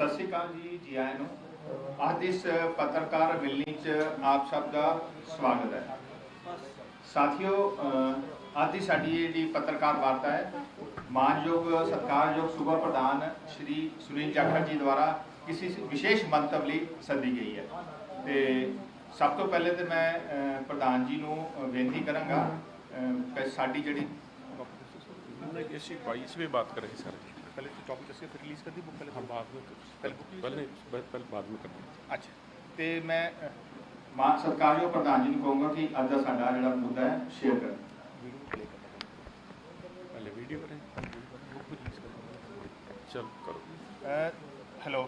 ਸਤਿ ਸ਼੍ਰੀ ਅਕਾਲ ਜੀ ਜੀ ਆਏ ਨੂੰ। ਅੱਜ ਇਸ ਪੱਤਰਕਾਰ ਮਿਲਣੀ 'ਚ ਆਪ ਸਭ ਦਾ ਸਵਾਗਤ ਹੈ। ਸਾਥੀਓ ਅੱਜ ਦੀ ਸਾਡੀ ਜਿਹੜੀ ਪੱਤਰਕਾਰ ਵਾਰਤਾ ਹੈ, ਮਾਨਯੋਗ, ਸਤਕਾਰਯੋਗ ਸੂਬਾ ਪ੍ਰਧਾਨ ਸ਼੍ਰੀ ਸੁਨੀਲ ਜਾਖੜ ਜੀ ਦੁਆਰਾ ਕਿਸੇ ਵਿਸ਼ੇਸ਼ ਮੰਤਵ ਲਈ ਸੱਦੀ ਗਈ ਹੈ। ਤੇ ਸਭ ਤੋਂ ਪਹਿਲੇ ਤੇ ਮੈਂ ਪ੍ਰਧਾਨ ਜੀ ਨੂੰ ਬੇਨਤੀ ਕਰਾਂਗਾ ਸਾਡੀ ਜਿਹੜੀ ਅਸੀਂ 22ਵੇਂ ਬਾਤ ਕਰੇ ਸਰ। पहले तो टॉपिक ऐसे फिर रिलीज कर दी बुक पहले हम बाद में पहले बुक पहले पहले बाद में कर देंगे ਅੱਛਾ ਤੇ ਮੈਂ ਅਹ, ਮਾਨ ਸਤਿਕਾਰਯੋਗ ਪ੍ਰਧਾਨ ਜੀ ਨੂੰ ਕਹੂੰਗਾ ਕਿ ਅੱਜ ਦਾ ਸਾਡਾ ਜਿਹੜਾ ਮੁੱਦਾ ਹੈ ਸ਼ੇਅਰ ਕਰਨ वीडियो प्ले कर पहले वीडियो करें बुक रिलीज कर देंगे चल करो ਹੈਲੋ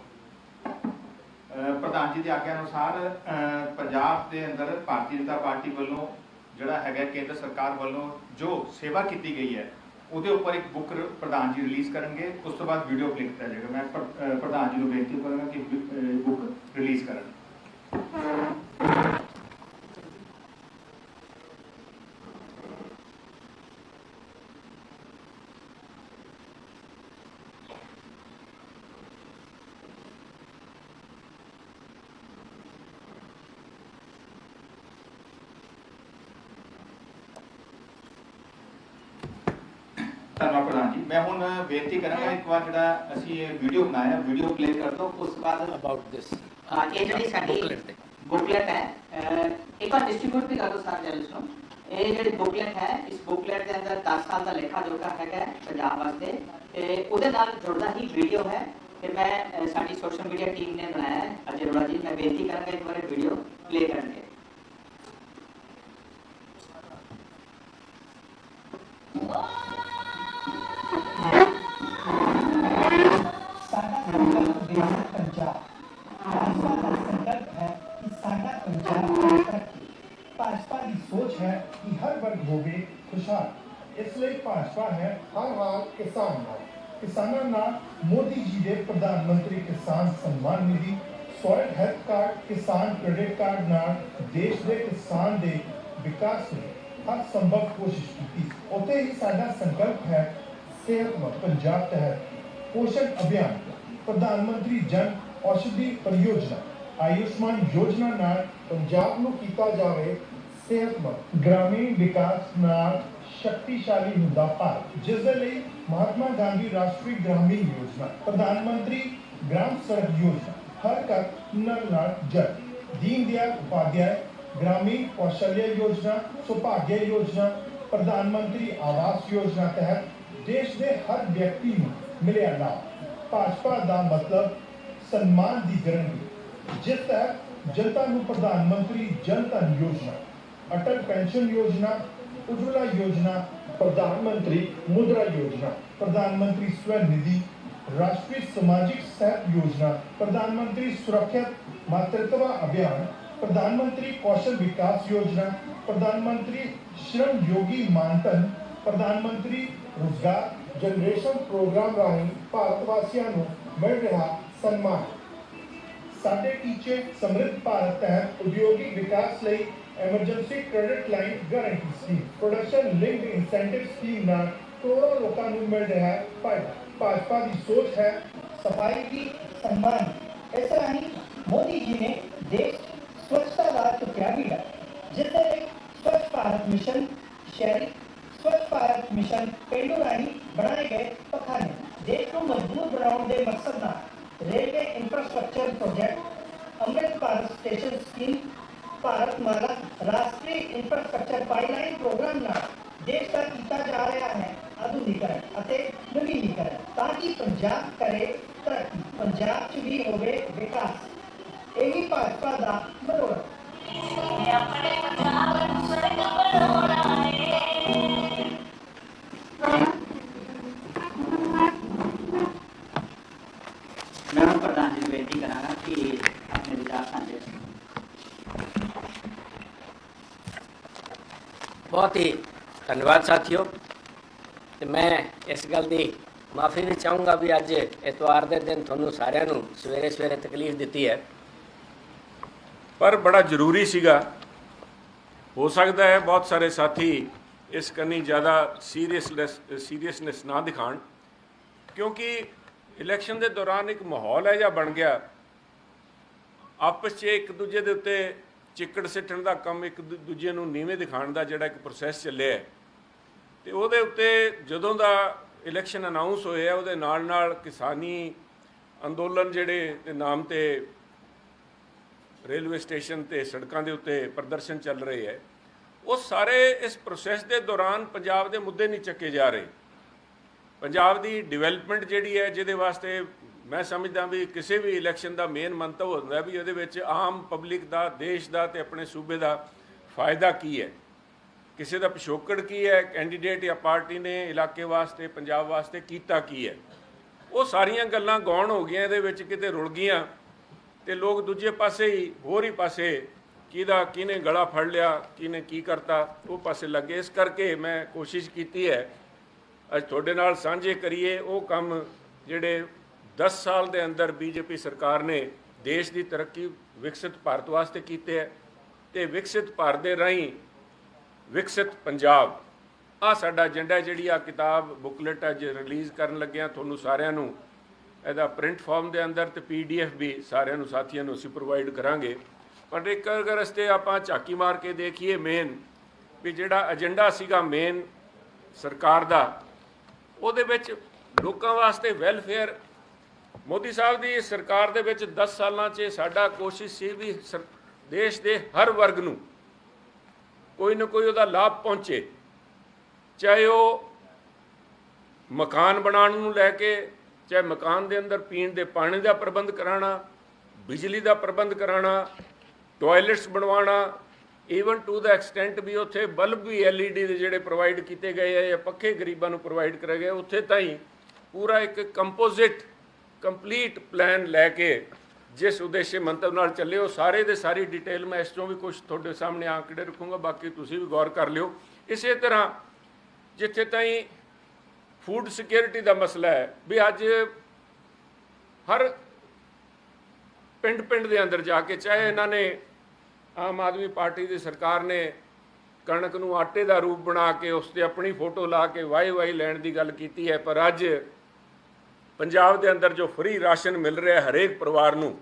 ਪ੍ਰਧਾਨ ਜੀ ਦੀ ਆਗਿਆ ਅਨੁਸਾਰ ਅਹ, ਪੰਜਾਬ ਦੇ ਅੰਦਰ ਭਾਰਤੀ ਜਨਤਾ ਪਾਰਟੀ ਵੱਲੋਂ ਜਿਹੜਾ ਹੈਗਾ ਕੇਂਦਰ ਸਰਕਾਰ ਵੱਲੋਂ ਜੋ ਸੇਵਾ ਕੀਤੀ ਗਈ ਹੈ ਉਹਦੇ ਉੱਪਰ ਇੱਕ ਬੁੱਕ ਪ੍ਰਧਾਨ ਜੀ ਰਿਲੀਜ਼ ਕਰਨਗੇ, ਉਸ ਤੋਂ ਬਾਅਦ ਵੀਡੀਓ ਪਲੇ ਕੀਤਾ ਜਾਏਗਾ। ਮੈਂ ਪ੍ਰਧਾਨ ਜੀ ਨੂੰ ਬੇਨਤੀ ਕਰਾਂਗਾ ਕਿ ਬੁੱਕ ਰਿਲੀਜ਼ ਕਰਨ ਧੰਨਵਾਦ ਪ੍ਰਧਾਨ ਜੀ ਮੈਂ ਹੁਣ ਬੇਨਤੀ ਕਰਾਂਗਾ ਇੱਕ ਵਾਰ ਜਿਹੜਾ ਅਸੀਂ ਇਹ ਵੀਡੀਓ ਬਣਾਇਆ ਵੀਡੀਓ ਪਲੇ ਕਰ ਦਿਓ ਉਸ ਬਾਅਦ this. ਹਾਂ ਇਹ ਜਿਹੜੀ ਸਾਡੀ। ਬੁਕਲੇਟ ਹੈ। ਇੱਕ ਵਾਰ ਡਿਸਟ੍ਰੀਬਿਊਟ ਵੀ ਕਰ ਦਿਓ ਸਾਰੇ ਜਰਨਲਿਸਟ ਨੂੰ। ਇਹ ਜਿਹੜੀ ਬੁਕਲੇਟ ਹੈ ਇਸ ਬੁਕਲੇਟ ਦੇ ਅੰਦਰ 10 ਸਾਲ ਦਾ ਲੇਖਾ ਜੋਖਾ ਹੈਗਾ ਪੰਜਾਬ ਵਾਸਤੇ। ਤੇ ਉਹਦੇ ਨਾਲ ਜੁੜਦਾ ਹੀ ਵੀਡੀਓ ਹੈ। ਤੇ ਮੈਂ ਸਾਡੀ ਸੋਸ਼ਲ ਮੀਡੀਆ ਟੀਮ ਨੇ ਬਣਾਇਆ ਹੈ। ਅਜੇ ਅਰੋੜਾ ਜੀ ਮੈਂ ਬੇਨਤੀ ਕਰਾਂਗਾ ਇੱਕ ਵਾਰ ਵੀਡੀਓ ਪਲੇ ਕਰਨਗੇ। ਕਿਸਾਨਾਂ ਨਾਲ ਮੋਦੀ ਜੀ ਦੇ Pradhan Mantri Kisan Samman Nidhi, soil health card, Kisan credit card ਨਾਲ ਦੇਸ਼ ਦੇ ਕਿਸਾਨ ਦੇ ਵਿਕਾਸ ਲਈ ਹਰ ਸੰਭਵ ਕੋਸ਼ਿਸ਼ ਕੀਤੀ। ਉਤੇ ਹੀ ਸਾਡਾ ਸੰਕਲਪ ਹੈ ਸਿਹਤਮੰਦ ਪੰਜਾਬ ਤਹਿਤ ਪੋਸ਼ਣ ਅਭਿਆਨ। ਪ੍ਰਧਾਨ ਮੰਤਰੀ ਜਨ ਔਸ਼ਧੀ ਪਰਿਯੋਜਨਾ, ਆਯੁਸ਼ਮਾਨ ਯੋਜਨਾ ਨਾਲ ਪੰਜਾਬ ਨੂੰ ਕੀਤਾ ਜਾਵੇ ਸਿਹਤਮੰਦ ਗ੍ਰਾਮੀਣ ਵਿਕਾਸ ਨਾਲ ਸ਼ਕਤੀਸ਼ਾਲੀ ਹੁੰਦਾ ਭਾਰਤ ਜਿਸ ਦੇ ਲਈ ਮਹਾਤਮਾ ਗਾਂਧੀ ਰਾਸ਼ਟਰੀ ਗ੍ਰਾਮੀਣ ਯੋਜਨਾ, ਪ੍ਰਧਾਨ ਮੰਤਰੀ ਗ੍ਰਾਮ ਸੜਕ ਯੋਜਨਾ, ਹਰ ਘਰ ਨਲ ਨਾਲ ਜਲ, ਦੀਨ ਦਿਆਲ ਉਪਾਧਿਆਏ ਗ੍ਰਾਮੀਣ ਕੌਸ਼ਲਿਆ ਯੋਜਨਾ ਸੁਭਾਗਿਆ ਯੋਜਨਾ, ਪ੍ਰਧਾਨ ਮੰਤਰੀ ਆਵਾਸ ਯੋਜਨਾ ਤਹਿਤ ਦੇਸ਼ ਦੇ ਹਰ ਵਿਅਕਤੀ ਨੂੰ ਮਿਲਿਆ ਲਾਭ। ਭਾਜਪਾ ਦਾ ਮਤਲਬ ਸਨਮਾਨ ਦੀ ਗਰੰਟੀ, ਜਿਸ ਤਹਿਤ ਜਨਤਾ ਨੂੰ ਪ੍ਰਧਾਨ ਮੰਤਰੀ ਜਨ ਧਨ ਯੋਜਨਾ अटल पेंशन योजना, उज्ज्वला योजना, प्रधानमंत्री मुद्रा योजना, प्रधानमंत्री स्वनिधि राष्ट्रीय सामाजिक सेहत योजना, प्रधानमंत्री सुरक्षा, मातृत्व अभियान, प्रधानमंत्री कौशल विकास योजना, प्रधानमंत्री श्रम योगी मानधन, प्रधानमंत्री रोज़गार जनरेशन प्रोग्राम राही ਭਾਰਤ ਵਾਸੀਆਂ ਨੂੰ ਮਿਲ ਰਿਹਾ ਸਨਮਾਨ ਸਾਡੇ ਟੀਚੇ ਸਮਰਿੱਧ ਭਾਰਤ ਤਹਿਤ ਉਦਯੋਗਿਕ ਵਿਕਾਸ ਲਈ emergency credit line guarantee scheme production link incentive scheme ना, करोड़ों लोगों को मिल रहा है फ़ायदा भाजपा की सोच है, सफ़ाई की सम्मान। इस तरह ही मोदी जी ने देश स्वच्छता स्वच्छतावाद तो क्या मिला जिस तरह स्वच्छ भारत मिशन शहरी, स्वच्छ भारत मिशन पेंडू राही बनाए गए पखाने देश को मज़बूत बनाने के मकसद न, railway infrastructure project Amrit Bharat station scheme Bharat Mala ਰਾਸ਼ਟਰੀ ਇੰਫਰਾਸਟ੍ਰਕਚਰ ਪਾਈਪਲਾਈਨ ਪ੍ਰੋਗਰਾਮ ਨਾਲ ਦੇਸ਼ ਦਾ ਕੀਤਾ ਜਾ ਰਿਹਾ ਹੈ ਆਧੁਨਿਕਰਨ ਅਤੇ ਨਵੀਨੀਕਰਨ ਤਾਂ ਕਿ ਪੰਜਾਬ ਕਰੇ ਤਰੱਕੀ, ਪੰਜਾਬ 'ਚ ਵੀ ਹੋਵੇ ਵਿਕਾਸ। ਇਹੀ ਭਾਜਪਾ ਦਾ ਮਨੋਰਥ ਮੈਂ ਹੁਣ ਪ੍ਰਧਾਨ ਜੀ ਨੂੰ ਬੇਨਤੀ ਕਰਾਂਗਾ ਕਿ ਆਪਣੇ ਵਿਚਾਰ ਸਾਂਝੇ ਕਰਨ ਬਹੁਤ ਹੀ ਧੰਨਵਾਦ ਸਾਥੀਓ। ਤੇ ਮੈਂ ਇਸ ਗੱਲ ਦੀ ਮਾਫੀ ਵੀ ਚਾਹੂੰਗਾ ਵੀ ਅੱਜ ਐਤਵਾਰ ਦੇ ਦਿਨ ਤੁਹਾਨੂੰ ਸਾਰਿਆਂ ਨੂੰ ਸਵੇਰੇ ਸਵੇਰੇ ਤਕਲੀਫ ਦਿੱਤੀ ਹੈ। ਪਰ ਬੜਾ ਜ਼ਰੂਰੀ ਸੀਗਾ। ਹੋ ਸਕਦਾ ਹੈ ਬਹੁਤ ਸਾਰੇ ਸਾਥੀ ਇਸ ਕੰਨੀ ਜ਼ਿਆਦਾ ਸੀਰੀਅਸਨੈਸ ਸੀਰੀਅਸਨੈਸ ਨਾ ਦਿਖਾਣ। ਕਿਉਂਕਿ ਇਲੈਕਸ਼ਨ ਦੇ ਦੌਰਾਨ ਇੱਕ ਮਾਹੌਲ ਹੈ ਜਾਂ ਬਣ ਗਿਆ। ਆਪਸ 'ਚ ਇੱਕ ਦੂਜੇ ਦੇ ਉੱਤੇ ਚਿੱਕੜ ਸਿੱਟਣ ਦਾ ਕੰਮ ਇੱਕ ਦੂਜੇ ਨੂੰ ਨੀਵੇਂ ਦਿਖਾਉਣ ਦਾ ਜਿਹੜਾ ਇੱਕ ਪ੍ਰੋਸੈਸ ਚੱਲਿਆ ਹੈ। ਤੇ ਉਹਦੇ ਉੱਤੇ ਜਦੋਂ ਦਾ ਇਲੈਕਸ਼ਨ ਅਨਾਉਂਸ ਹੋਇਆ ਉਹਦੇ ਨਾਲ ਨਾਲ ਕਿਸਾਨੀ ਅੰਦੋਲਨ ਜਿਹੜੇ ਦੇ ਨਾਮ ਤੇ ਰੇਲਵੇ ਸਟੇਸ਼ਨ ਤੇ ਸੜਕਾਂ ਦੇ ਉੱਤੇ ਪ੍ਰਦਰਸ਼ਨ ਚੱਲ ਰਹੇ ਹੈ, ਉਹ ਸਾਰੇ ਇਸ ਪ੍ਰੋਸੈਸ ਦੇ ਦੌਰਾਨ ਪੰਜਾਬ ਦੇ ਮੁੱਦੇ ਨਹੀਂ ਚੱਕੇ ਜਾ ਰਹੇ। ਪੰਜਾਬ ਦੀ ਡਿਵੈਲਪਮੈਂਟ ਜਿਹੜੀ ਹੈ, ਜਿਹਦੇ ਵਾਸਤੇ ਮੈਂ ਸਮਝਦਾ ਵੀ ਕਿਸੇ ਵੀ ਇਲੈਕਸ਼ਨ ਦਾ ਮੇਨ ਮੰਤਵ ਹੁੰਦਾ ਵੀ ਉਹਦੇ ਵਿੱਚ ਆਮ ਪਬਲਿਕ ਦਾ, ਦੇਸ਼ ਦਾ ਤੇ ਆਪਣੇ ਸੂਬੇ ਦਾ ਫਾਇਦਾ ਕੀ ਹੈ? ਕਿਸੇ ਦਾ ਪਿਛੋਕੜ ਕੀ ਹੈ? ਕੈਂਡੀਡੇਟ ਜਾਂ ਪਾਰਟੀ ਨੇ ਇਲਾਕੇ ਵਾਸਤੇ, ਪੰਜਾਬ ਵਾਸਤੇ ਕੀਤਾ ਕੀ ਹੈ? ਉਹ ਸਾਰੀਆਂ ਗੱਲਾਂ ਗੌਣ ਹੋ ਗਈਆਂ, ਇਹਦੇ ਵਿੱਚ ਕਿਤੇ ਰੁਲ ਗਈਆਂ ਤੇ ਲੋਕ ਦੂਜੇ ਪਾਸੇ ਹੀ, ਹੋਰ ਹੀ ਪਾਸੇ ਕਿਹਦਾ, ਕਿਹਨੇ ਗਲਾ ਫੜ ਲਿਆ, ਕਿਹਨੇ ਕੀ ਕਰਤਾ, ਉਹ ਪਾਸੇ ਲੱਗੇ। ਇਸ ਕਰਕੇ ਮੈਂ ਕੋਸ਼ਿਸ਼ ਕੀਤੀ ਹੈ, ਅੱਜ ਤੁਹਾਡੇ ਨਾਲ ਸਾਂਝੇ ਕਰੀਏ, ਉਹ ਕੰਮ ਜਿਹੜੇ 10 ਸਾਲ ਦੇ ਅੰਦਰ ਬੀਜੇਪੀ ਸਰਕਾਰ ਨੇ ਦੇਸ਼ ਦੀ ਤਰੱਕੀ ਵਿਕਸਿਤ ਭਾਰਤ ਵਾਸਤੇ ਕੀਤੇ ਹੈ ਤੇ ਵਿਕਸਿਤ ਭਾਰਤ ਦੇ ਰਾਹੀਂ ਵਿਕਸਿਤ ਪੰਜਾਬ। ਆ ਸਾਡਾ ਏਜੰਡਾ ਜਿਹੜੀ ਆ ਕਿਤਾਬ ਬੁਕਲੇਟ ਅੱਜ ਰਿਲੀਜ਼ ਕਰਨ ਲੱਗਿਆ ਤੁਹਾਨੂੰ ਸਾਰਿਆਂ ਨੂੰ। ਇਹਦਾ ਪ੍ਰਿੰਟ ਫਾਰਮ ਦੇ ਅੰਦਰ ਤੇ ਪੀਡੀਐਫ ਵੀ ਸਾਰਿਆਂ ਨੂੰ ਸਾਥੀਆਂ ਨੂੰ ਅਸੀਂ ਪ੍ਰੋਵਾਈਡ ਕਰਾਂਗੇ। ਪਰ ਇੱਕ ਅਗਰ ਰਸਤੇ ਆਪਾਂ ਝਾਕੀ ਮਾਰ ਕੇ ਦੇਖੀਏ ਮੇਨ ਵੀ ਜਿਹੜਾ ਏਜੰਡਾ ਸੀਗਾ ਮੇਨ ਸਰਕਾਰ ਦਾ, ਉਹਦੇ ਵਿੱਚ ਲੋਕਾਂ ਵਾਸਤੇ ਵੈਲਫੇਅਰ ਮੋਦੀ ਸਾਹਿਬ ਦੀ ਸਰਕਾਰ ਦੇ ਵਿੱਚ 10 ਸਾਲਾਂ 'ਚ ਸਾਡਾ ਕੋਸ਼ਿਸ਼ ਸੀ ਵੀ ਸਰ- ਦੇਸ਼ ਦੇ ਹਰ ਵਰਗ ਨੂੰ ਕੋਈ ਨਾ ਕੋਈ ਉਹਦਾ ਲਾਭ ਪਹੁੰਚੇ। ਚਾਹੇ ਉਹ ਮਕਾਨ ਬਣਾਉਣ ਨੂੰ ਲੈ ਕੇ, ਚਾਹੇ ਮਕਾਨ ਦੇ ਅੰਦਰ ਪੀਣ ਦੇ ਪਾਣੀ ਦਾ ਪ੍ਰਬੰਧ ਕਰਾਉਣਾ ਬਿਜਲੀ ਦਾ ਪ੍ਰਬੰਧ ਕਰਾਉਣਾ ਟਾਇਲਟਸ ਬਣਵਾਉਣਾ ਈਵਨ ਟੂ ਦਾ ਐਕਸਟੈਂਟ ਵੀ ਉੱਥੇ ਬਲਬ ਵੀ LED ਦੇ ਜਿਹੜੇ ਪ੍ਰੋਵਾਈਡ ਕੀਤੇ ਗਏ ਆ ਜਾਂ ਪੱਖੇ ਗਰੀਬਾਂ ਨੂੰ ਪ੍ਰੋਵਾਈਡ ਕਰੇ ਗਏ ਉੱਥੇ ਤਾਈਂ ਪੂਰਾ ਇੱਕ ਕੰਪੋਜ਼ਿਟ ਕੰਪਲੀਟ ਪਲਾਨ ਲੈ ਕੇ ਜਿਸ ਉਦੇਸ਼ ਮੰਤਵ ਨਾਲ ਚੱਲੇ ਉਹ ਸਾਰੇ ਦੇ ਸਾਰੀ ਡਿਟੇਲ ਮੈਂ ਇਸ ਤੋਂ ਵੀ ਕੁਝ ਤੁਹਾਡੇ ਸਾਹਮਣੇ ਆંકੜੇ ਰੱਖੂੰਗਾ, ਬਾਕੀ ਤੁਸੀਂ ਵੀ ਗੌਰ ਕਰ ਲਿਓ। ਇਸੇ ਤਰ੍ਹਾਂ ਜਿੱਥੇ ਤਾਈਂ ਫੂਡ ਸਿਕਿਉਰਿਟੀ ਦਾ ਮਸਲਾ ਹੈ, ਵੀ ਅੱਜ ਹਰ ਪਿੰਡ ਪਿੰਡ ਦੇ ਅੰਦਰ ਜਾ ਕੇ, ਚਾਹੇ ਇਹਨਾਂ ਨੇ ਆਮ ਆਦਮੀ ਪਾਰਟੀ ਦੀ ਸਰਕਾਰ ਨੇ ਕਣਕ ਨੂੰ ਆਟੇ ਦਾ ਰੂਪ ਬਣਾ ਕੇ ਉਸ ਤੇ ਆਪਣੀ ਫੋਟੋ ਲਾ ਕੇ ਵਾਈ ਵਾਈ ਲੈਣ ਦੀ ਗੱਲ ਕੀਤੀ ਹੈ, ਪਰ ਅੱਜ ਪੰਜਾਬ ਦੇ ਅੰਦਰ ਜੋ ਫ੍ਰੀ ਰਾਸ਼ਨ ਮਿਲ ਰਿਹਾ ਹਰੇਕ ਪਰਿਵਾਰ ਨੂੰ,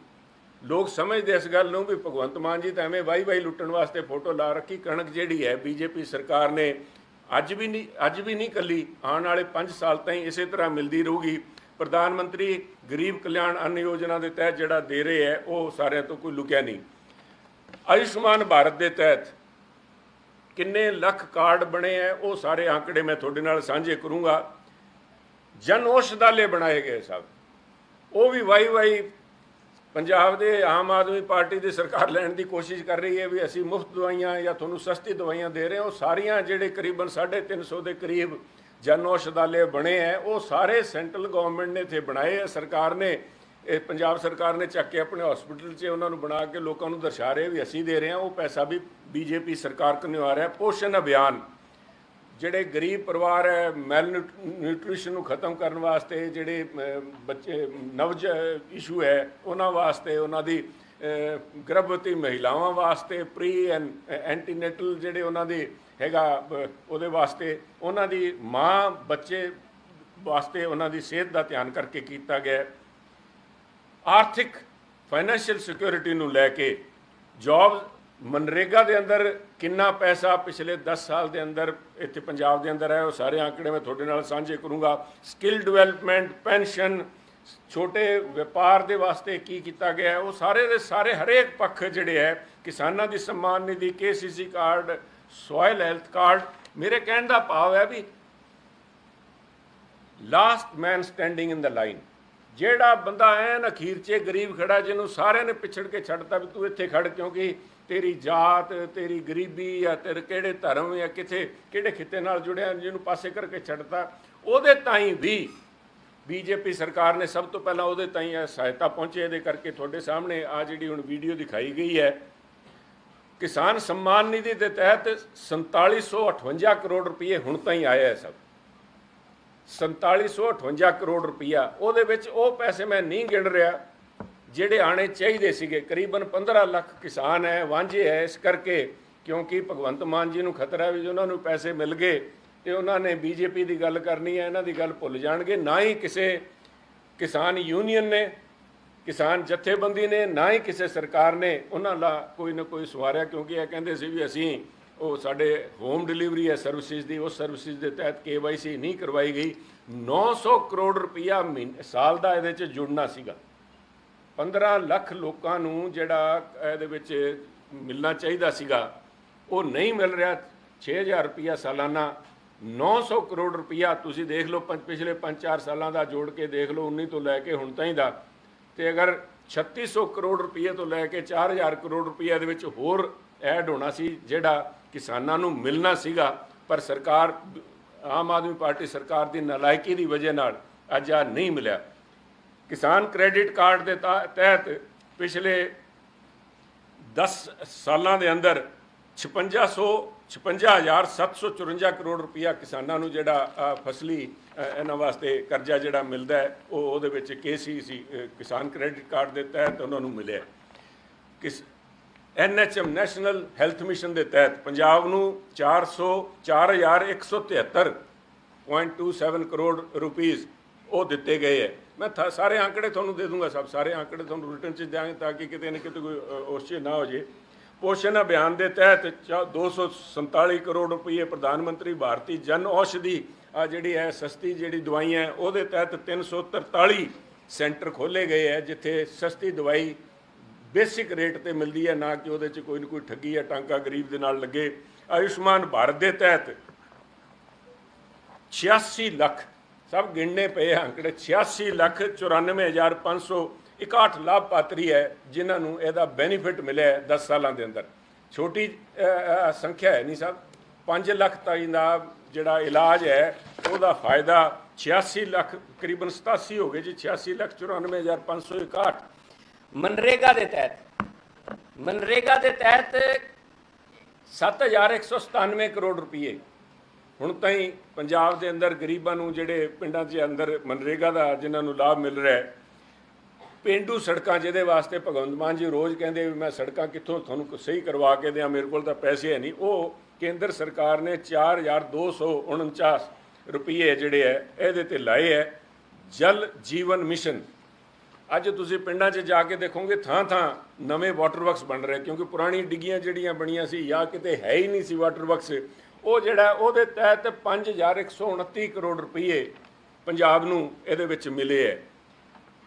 ਲੋਕ ਸਮਝਦੇ ਇਸ ਗੱਲ ਨੂੰ ਵੀ ਭਗਵੰਤ ਮਾਨ ਜੀ ਤਾਂ ਐਵੇਂ ਵਾਈ ਵਾਈ ਲੁੱਟਣ ਵਾਸਤੇ ਫੋਟੋ ਲਾ ਰੱਖੀ, ਕਣਕ ਜਿਹੜੀ ਹੈ ਬੀਜੇਪੀ ਸਰਕਾਰ ਨੇ ਅੱਜ ਵੀ ਨਹੀਂ, ਅੱਜ ਵੀ ਨਹੀਂ ਕੱਲੀ, ਆਉਣ ਵਾਲੇ 5 ਸਾਲ ਤਾਈਂ ਇਸੇ ਤਰ੍ਹਾਂ ਮਿਲਦੀ ਰਹੂਗੀ। ਪ੍ਰਧਾਨ ਮੰਤਰੀ ਗਰੀਬ ਕਲਿਆਣ ਅੰਨ ਯੋਜਨਾ ਦੇ ਤਹਿਤ ਜਿਹੜਾ ਦੇ ਰਹੇ ਹੈ, ਉਹ ਸਾਰਿਆਂ ਤੋਂ ਕੋਈ ਲੁਕਿਆ ਨਹੀਂ। ਆਯੁਸ਼ਮਾਨ ਭਾਰਤ ਦੇ ਤਹਿਤ ਕਿੰਨੇ ਲੱਖ ਕਾਰਡ ਬਣੇ ਹੈ, ਉਹ ਸਾਰੇ ਆંકੜੇ ਮੈਂ ਤੁਹਾਡੇ ਨਾਲ ਸਾਂਝੇ ਕਰੂੰਗਾ। ਜਨ ਔਸ਼ਧਾਲੇ ਬਣਾਏ ਗਏ ਸਭ। ਉਹ ਵੀ ਵਾਈ ਵਾਈ ਪੰਜਾਬ ਦੇ, ਆਮ ਆਦਮੀ ਪਾਰਟੀ ਦੀ ਸਰਕਾਰ ਲੈਣ ਦੀ ਕੋਸ਼ਿਸ਼ ਕਰ ਰਹੀ ਹੈ ਵੀ ਅਸੀਂ ਮੁਫਤ ਦਵਾਈਆਂ ਜਾਂ ਤੁਹਾਨੂੰ ਸਸਤੀ ਦਵਾਈਆਂ ਦੇ ਰਹੇ ਹਾਂ। ਉਹ ਸਾਰੀਆਂ ਜਿਹੜੇ ਕਰੀਬਨ 350 ਦੇ ਕਰੀਬ ਜਨ ਔਸ਼ਧਾਲੇ ਬਣੇ ਹੈ, ਉਹ ਸਾਰੇ ਸੈਂਟਰਲ ਗਵਰਨਮੈਂਟ ਨੇ ਇੱਥੇ ਬਣਾਏ ਹੈ। ਸਰਕਾਰ ਨੇ, ਇਹ ਪੰਜਾਬ ਸਰਕਾਰ ਨੇ ਚੱਕ ਕੇ ਆਪਣੇ ਹਸਪੀਟਲ 'ਚ ਉਹਨਾਂ ਨੂੰ ਬਣਾ ਕੇ ਲੋਕਾਂ ਨੂੰ ਦਰਸਾ ਰਹੇ ਵੀ ਅਸੀਂ ਦੇ ਰਹੇ ਹਾਂ। ਉਹ ਪੈਸਾ ਵੀ ਬੀਜੇਪੀ ਸਰਕਾਰ ਕੋਲੋਂ ਆ ਰਿਹਾ। ਪੋਸ਼ਣ ਅਭਿਆਨ ਜਿਹੜੇ ਗਰੀਬ ਪਰਿਵਾਰ ਹੈ ਮੈਲ ਨਿਊਟ੍ਰੀਸ਼ਨ ਨੂੰ ਖਤਮ ਕਰਨ ਵਾਸਤੇ ਜਿਹੜੇ ਬੱਚੇ, ਨਵਜ ਇਸ਼ੂ ਹੈ, ਉਹਨਾਂ ਵਾਸਤੇ, ਉਹਨਾਂ ਦੀ ਗਰਭਵਤੀ ਮਹਿਲਾਵਾਂ ਵਾਸਤੇ ਪ੍ਰੀ ਐਂਟੀਨੇਟਲ ਜਿਹੜੇ ਉਹਨਾਂ ਦੇ ਹੈਗਾ ਉਹਦੇ ਵਾਸਤੇ, ਉਹਨਾਂ ਦੀ ਮਾਂ, ਬੱਚੇ ਵਾਸਤੇ ਉਹਨਾਂ ਦੀ ਸਿਹਤ ਦਾ ਧਿਆਨ ਕਰਕੇ ਕੀਤਾ ਗਿਆ ਆਰਥਿਕ ਫਾਈਨੈਂਸ਼ੀਅਲ ਸਿਕਿਉਰਿਟੀ ਨੂੰ ਲੈ ਕੇ ਜੌਬ ਮਨਰੇਗਾ ਦੇ ਅੰਦਰ ਕਿੰਨਾ ਪੈਸਾ ਪਿਛਲੇ 10 ਸਾਲ ਦੇ ਅੰਦਰ ਇੱਥੇ ਪੰਜਾਬ ਦੇ ਅੰਦਰ ਹੈ, ਉਹ ਸਾਰੇ ਆંકੜੇ ਮੈਂ ਤੁਹਾਡੇ ਨਾਲ ਸਾਂਝੇ ਕਰੂੰਗਾ। ਸਕਿੱਲ ਡਿਵੈਲਪਮੈਂਟ ਪੈਨਸ਼ਨ ਛੋਟੇ ਵਪਾਰ ਦੇ ਵਾਸਤੇ ਕੀ ਕੀਤਾ ਗਿਆ ਹੈ, ਉਹ ਸਾਰੇ ਦੇ ਸਾਰੇ ਹਰੇਕ ਪੱਖ ਜਿਹੜੇ ਹੈ, ਕਿਸਾਨਾਂ ਦੀ Samman Nidhi KCC card soil health card ਮੇਰੇ ਕਹਿਣ ਦਾ ਭਾਵ ਹੈ ਵੀ last man standing in the line ਜਿਹੜਾ ਬੰਦਾ ਐਨ ਅਖੀਰ 'ਚ ਗਰੀਬ ਖੜਾ, ਜਿਹਨੂੰ ਸਾਰਿਆਂ ਨੇ ਪਿਛੜ ਕੇ ਛੱਡਤਾ ਵੀ ਤੂੰ ਇੱਥੇ ਖੜ ਕਿਉਂਕਿ ਤੇਰੀ ਜਾਤ, ਤੇਰੀ ਗਰੀਬੀ ਜਾਂ ਤੇਰੇ ਕਿਹੜੇ ਧਰਮ ਜਾਂ ਕਿਥੇ, ਕਿਹੜੇ ਖਿੱਤੇ ਨਾਲ ਜੁੜਿਆ, ਜਿਹਨੂੰ ਪਾਸੇ ਕਰਕੇ ਛੱਡਤਾ, ਉਹਦੇ ਤਾਈਂ ਵੀ ਬੀਜੇਪੀ ਸਰਕਾਰ ਨੇ ਸਭ ਤੋਂ ਪਹਿਲਾਂ ਉਹਦੇ ਤਾਈਂ ਇਹ ਸਹਾਇਤਾ ਪਹੁੰਚੇ, ਇਹਦੇ ਕਰਕੇ ਤੁਹਾਡੇ ਸਾਹਮਣੇ ਆ ਜਿਹੜੀ ਹੁਣ ਵੀਡੀਓ ਦਿਖਾਈ ਗਈ ਹੈ। ਕਿਸਾਨ ਸਨਮਾਨ ਨਿਧੀ ਦੇ ਤਹਿਤ 4758 ਕਰੋੜ ਰੁਪਏ ਹੁਣ ਤਾਈਂ ਆਏ ਹੈ ਸਭ। 4758 ਕਰੋੜ ਰੁਪਇਆ, ਉਹਦੇ ਵਿੱਚ ਉਹ ਪੈਸੇ ਮੈਂ ਨਹੀਂ ਗਿਣ ਰਿਹਾ। ਜਿਹੜੇ ਆਣੇ ਚਾਹੀਦੇ ਸੀਗੇ, ਕਰੀਬਨ 15 ਲੱਖ ਕਿਸਾਨ ਹੈ, ਵਾਂਝੇ ਹੈ ਇਸ ਕਰਕੇ, ਕਿਉਂਕਿ ਭਗਵੰਤ ਮਾਨ ਜੀ ਨੂੰ ਖਤਰਾ ਵੀ ਉਹਨਾਂ ਨੂੰ ਪੈਸੇ ਮਿਲ ਗਏ, ਤੇ ਉਹਨਾਂ ਨੇ ਬੀਜੇਪੀ ਦੀ ਗੱਲ ਕਰਨੀ ਹੈ, ਇਹਨਾਂ ਦੀ ਗੱਲ ਭੁੱਲ ਜਾਣਗੇ। ਨਾ ਹੀ ਕਿਸੇ ਕਿਸਾਨ ਯੂਨੀਅਨ ਨੇ, ਕਿਸਾਨ ਜਥੇਬੰਦੀ ਨੇ, ਨਾ ਹੀ ਕਿਸੇ ਸਰਕਾਰ ਨੇ ਉਹਨਾਂ ਦਾ ਕੋਈ ਨਾ ਕੋਈ ਸਵਾਰਿਆ, ਕਿਉਂਕਿ ਇਹ ਕਹਿੰਦੇ ਸੀ ਵੀ ਅਸੀਂ ਉਹ ਸਾਡੇ ਹੋਮ ਡਿਲੀਵਰੀ ਹੈ ਸਰਵਿਸਿਜ਼ ਦੀ, ਉਸ ਸਰਵਿਸਿਜ਼ ਦੇ ਤਹਿਤ ਕੇਵਾਈਸੀ ਨਹੀਂ ਕਰਵਾਈ ਗਈ। 900 ਕਰੋੜ ਰੁਪਇਆ ਮਹੀਨ- ਸਾਲ ਦਾ ਇਹਦੇ 'ਚ ਜੁੜਨਾ ਸੀਗਾ। 15 ਲੱਖ ਲੋਕਾਂ ਨੂੰ ਜਿਹੜਾ ਇਹਦੇ ਵਿੱਚ ਮਿਲਣਾ ਚਾਹੀਦਾ ਸੀਗਾ, ਉਹ ਨਹੀਂ ਮਿਲ ਰਿਹਾ। 6000 ਰੁਪਇਆ ਸਾਲਾਨਾ 900 ਕਰੋੜ ਰੁਪਇਆ ਤੁਸੀਂ ਦੇਖ ਲਓ, ਪੰਜ ਪਿਛਲੇ 5-4 ਸਾਲਾਂ ਦਾ ਜੋੜ ਕੇ ਦੇਖ ਲਓ 19 ਤੋਂ ਲੈ ਕੇ ਹੁਣ ਤਾਈਂ ਦਾ। ਤੇ ਅਗਰ 3600 ਕਰੋੜ ਰੁਪਏ ਤੋਂ ਲੈ ਕੇ 4000 ਕਰੋੜ ਰੁਪਏ ਦੇ ਵਿੱਚ ਹੋਰ ਐਡ ਹੋਣਾ ਸੀ, ਜਿਹੜਾ ਕਿਸਾਨਾਂ ਨੂੰ ਮਿਲਣਾ ਸੀਗਾ, ਪਰ ਸਰਕਾਰ, ਆਮ ਆਦਮੀ ਪਾਰਟੀ ਸਰਕਾਰ ਦੀ ਨਲਾਇਕੀ ਦੀ ਵਜ੍ਹਾ ਨਾਲ ਅੱਜ ਆ ਨਹੀਂ ਮਿਲਿਆ। ਕਿਸਾਨ ਕ੍ਰੈਡਿਟ ਕਾਰਡ ਦੇ ਤਹਿਤ ਪਿਛਲੇ 10 ਸਾਲਾਂ ਦੇ ਅੰਦਰ 5600 56754 ਕਰੋੜ ਰੁਪਇਆ ਕਿਸਾਨਾਂ ਨੂੰ ਜਿਹੜਾ ਫਸਲੀ ਇਹਨਾਂ ਵਾਸਤੇ ਕਰਜ਼ਾ ਜਿਹੜਾ ਮਿਲਦਾ ਹੈ, ਉਹ ਉਹਦੇ ਵਿੱਚ ਕੇਸੀਸੀ ਕਿਸਾਨ ਕ੍ਰੈਡਿਟ ਕਾਰਡ ਦੇ ਤਹਿਤ ਉਹਨਾਂ ਨੂੰ ਮਿਲਿਆ ਕਿਸ ਐਨਐਚਐਮ ਨੈਸ਼ਨਲ ਹੈਲਥ ਮਿਸ਼ਨ ਦੇ ਤਹਿਤ ਪੰਜਾਬ ਨੂੰ 400 4173.27 ਕਰੋੜ ਰੁਪੀਸ ਉਹ ਦਿੱਤੇ ਗਏ ਹੈ। ਮੈਂ ਥਾ- ਸਾਰੇ ਆંકੜੇ ਤੁਹਾਨੂੰ ਦੇ ਦੂੰਗਾ ਸਭ ਸਾਰੇ ਆંકੜੇ ਤੁਹਾਨੂੰ ਰਿਟਰਨ ਚ ਦਿਆਂਗੇ ਤਾਂ ਕਿ ਕਿਤੇ ਨਾ ਕਿਤੇ ਕੋਈ ਅ, ਨਾ ਹੋ ਜੇ ਪੋਸ਼ਣ ਅਭਿਆਨ ਦੇ ਤਹਿਤ ਚਾ- 247 ਕਰੋੜ ਰੁਪਏ ਪ੍ਰਧਾਨ ਮੰਤਰੀ ਭਾਰਤੀ ਜਨ ਔਸ਼ਧੀ ਆ ਜਿਹੜੀ ਹੈ ਸਸਤੀ ਜਿਹੜੀ ਦਵਾਈਆਂ ਹੈ, ਉਹਦੇ ਤਹਿਤ 343 ਸੈਂਟਰ ਖੋਲੇ ਗਏ ਹੈ ਜਿੱਥੇ ਸਸਤੀ ਦਵਾਈ ਬੇਸਿਕ ਰੇਟ ਤੇ ਮਿਲਦੀ ਹੈ ਨਾ ਕਿ ਉਹਦੇ 'ਚ ਕੋਈ ਨਾ ਕੋਈ ਠੱਗੀ ਜਾਂ ਟਾਂਕਾ ਗਰੀਬ ਦੇ ਨਾਲ ਲੱਗੇ। ਆਯੁਸ਼ਮਾਨ ਭਾਰਤ ਦੇ ਤਹਿਤ 86 ਲੱਖ ਸਭ ਗਿਣਨੇ ਪਏ ਆ ਅੰਕੜੇ 86 ਲੱਖ 94561 ਲਾਭਪਾਤਰੀ ਹੈ, ਜਿਨ੍ਹਾਂ ਨੂੰ ਇਹਦਾ ਬੈਨੀਫਿਟ ਮਿਲਿਆ ਹੈ 10 ਸਾਲਾਂ ਦੇ ਅੰਦਰ। ਛੋਟੀ ਸੰਖਿਆ ਹੈ ਨਹੀਂ ਸਾਹਿਬ 5 ਲੱਖ ਤਾਈਂ ਦਾ ਜਿਹੜਾ ਇਲਾਜ ਹੈ, ਉਹਦਾ ਫਾਇਦਾ 86 ਲੱਖ ਕਰੀਬਨ 87 ਹੋ ਗਏ ਜੀ 86 ਲੱਖ 94561 ਮਨਰੇਗਾ ਦੇ ਤਹਿਤ ਮਨਰੇਗਾ ਦੇ ਤਹਿਤ 7197 ਕਰੋੜ ਰੁਪਏ ਹੁਣ ਤਾਂ ਹੀ ਪੰਜਾਬ ਦੇ ਅੰਦਰ ਗਰੀਬਾਂ ਨੂੰ ਜਿਹੜੇ ਪਿੰਡਾਂ ਦੇ ਅੰਦਰ ਮਨਰੇਗਾ ਦਾ ਜਿਨ੍ਹਾਂ ਨੂੰ ਲਾਭ ਮਿਲ ਰਿਹਾ ਹੈ, ਪਿੰਡੂ ਸੜਕਾਂ ਜਿਹਦੇ ਵਾਸਤੇ ਭਗਵੰਤ ਮਾਨ ਜੀ ਰੋਜ਼ ਕਹਿੰਦੇ ਵੀ ਮੈਂ ਸੜਕਾਂ ਕਿੱਥੋਂ ਤੁਹਾਨੂੰ ਸਹੀ ਕਰਵਾ ਕੇ ਦਿਆਂ, ਮੇਰੇ ਕੋਲ ਤਾਂ ਪੈਸੇ ਹੈ ਨਹੀਂ। ਉਹ ਕੇਂਦਰ ਸਰਕਾਰ ਨੇ 4249 ਰੁਪਏ ਜਿਹੜੇ ਹੈ, ਇਹਦੇ ਤੇ ਲਾਏ ਹੈ, ਜਲ ਜੀਵਨ ਮਿਸ਼ਨ। ਅੱਜ ਤੁਸੀਂ ਪਿੰਡਾਂ 'ਚ ਜਾ ਕੇ ਦੇਖੋਗੇ, ਥਾਂ ਥਾਂ ਨਵੇਂ ਵਾਟਰ ਵਰਕਸ ਬਣ ਰਹੇ, ਕਿਉਂਕਿ ਪੁਰਾਣੀ ਡਿੱਗੀਆਂ ਜਿਹੜੀਆਂ ਬਣੀਆਂ ਸੀ, ਜਾਂ ਕਿਤੇ ਹੈ ਹੀ ਨਹੀਂ ਸੀ ਵਾਟਰ ਵਰਕਸ। ਉਹ ਜਿਹੜਾ ਉਹਦੇ ਤਹਿਤ 5129 ਕਰੋੜ ਰੁਪਏ ਪੰਜਾਬ ਨੂੰ ਇਹਦੇ ਵਿੱਚ ਮਿਲੇ ਹੈ।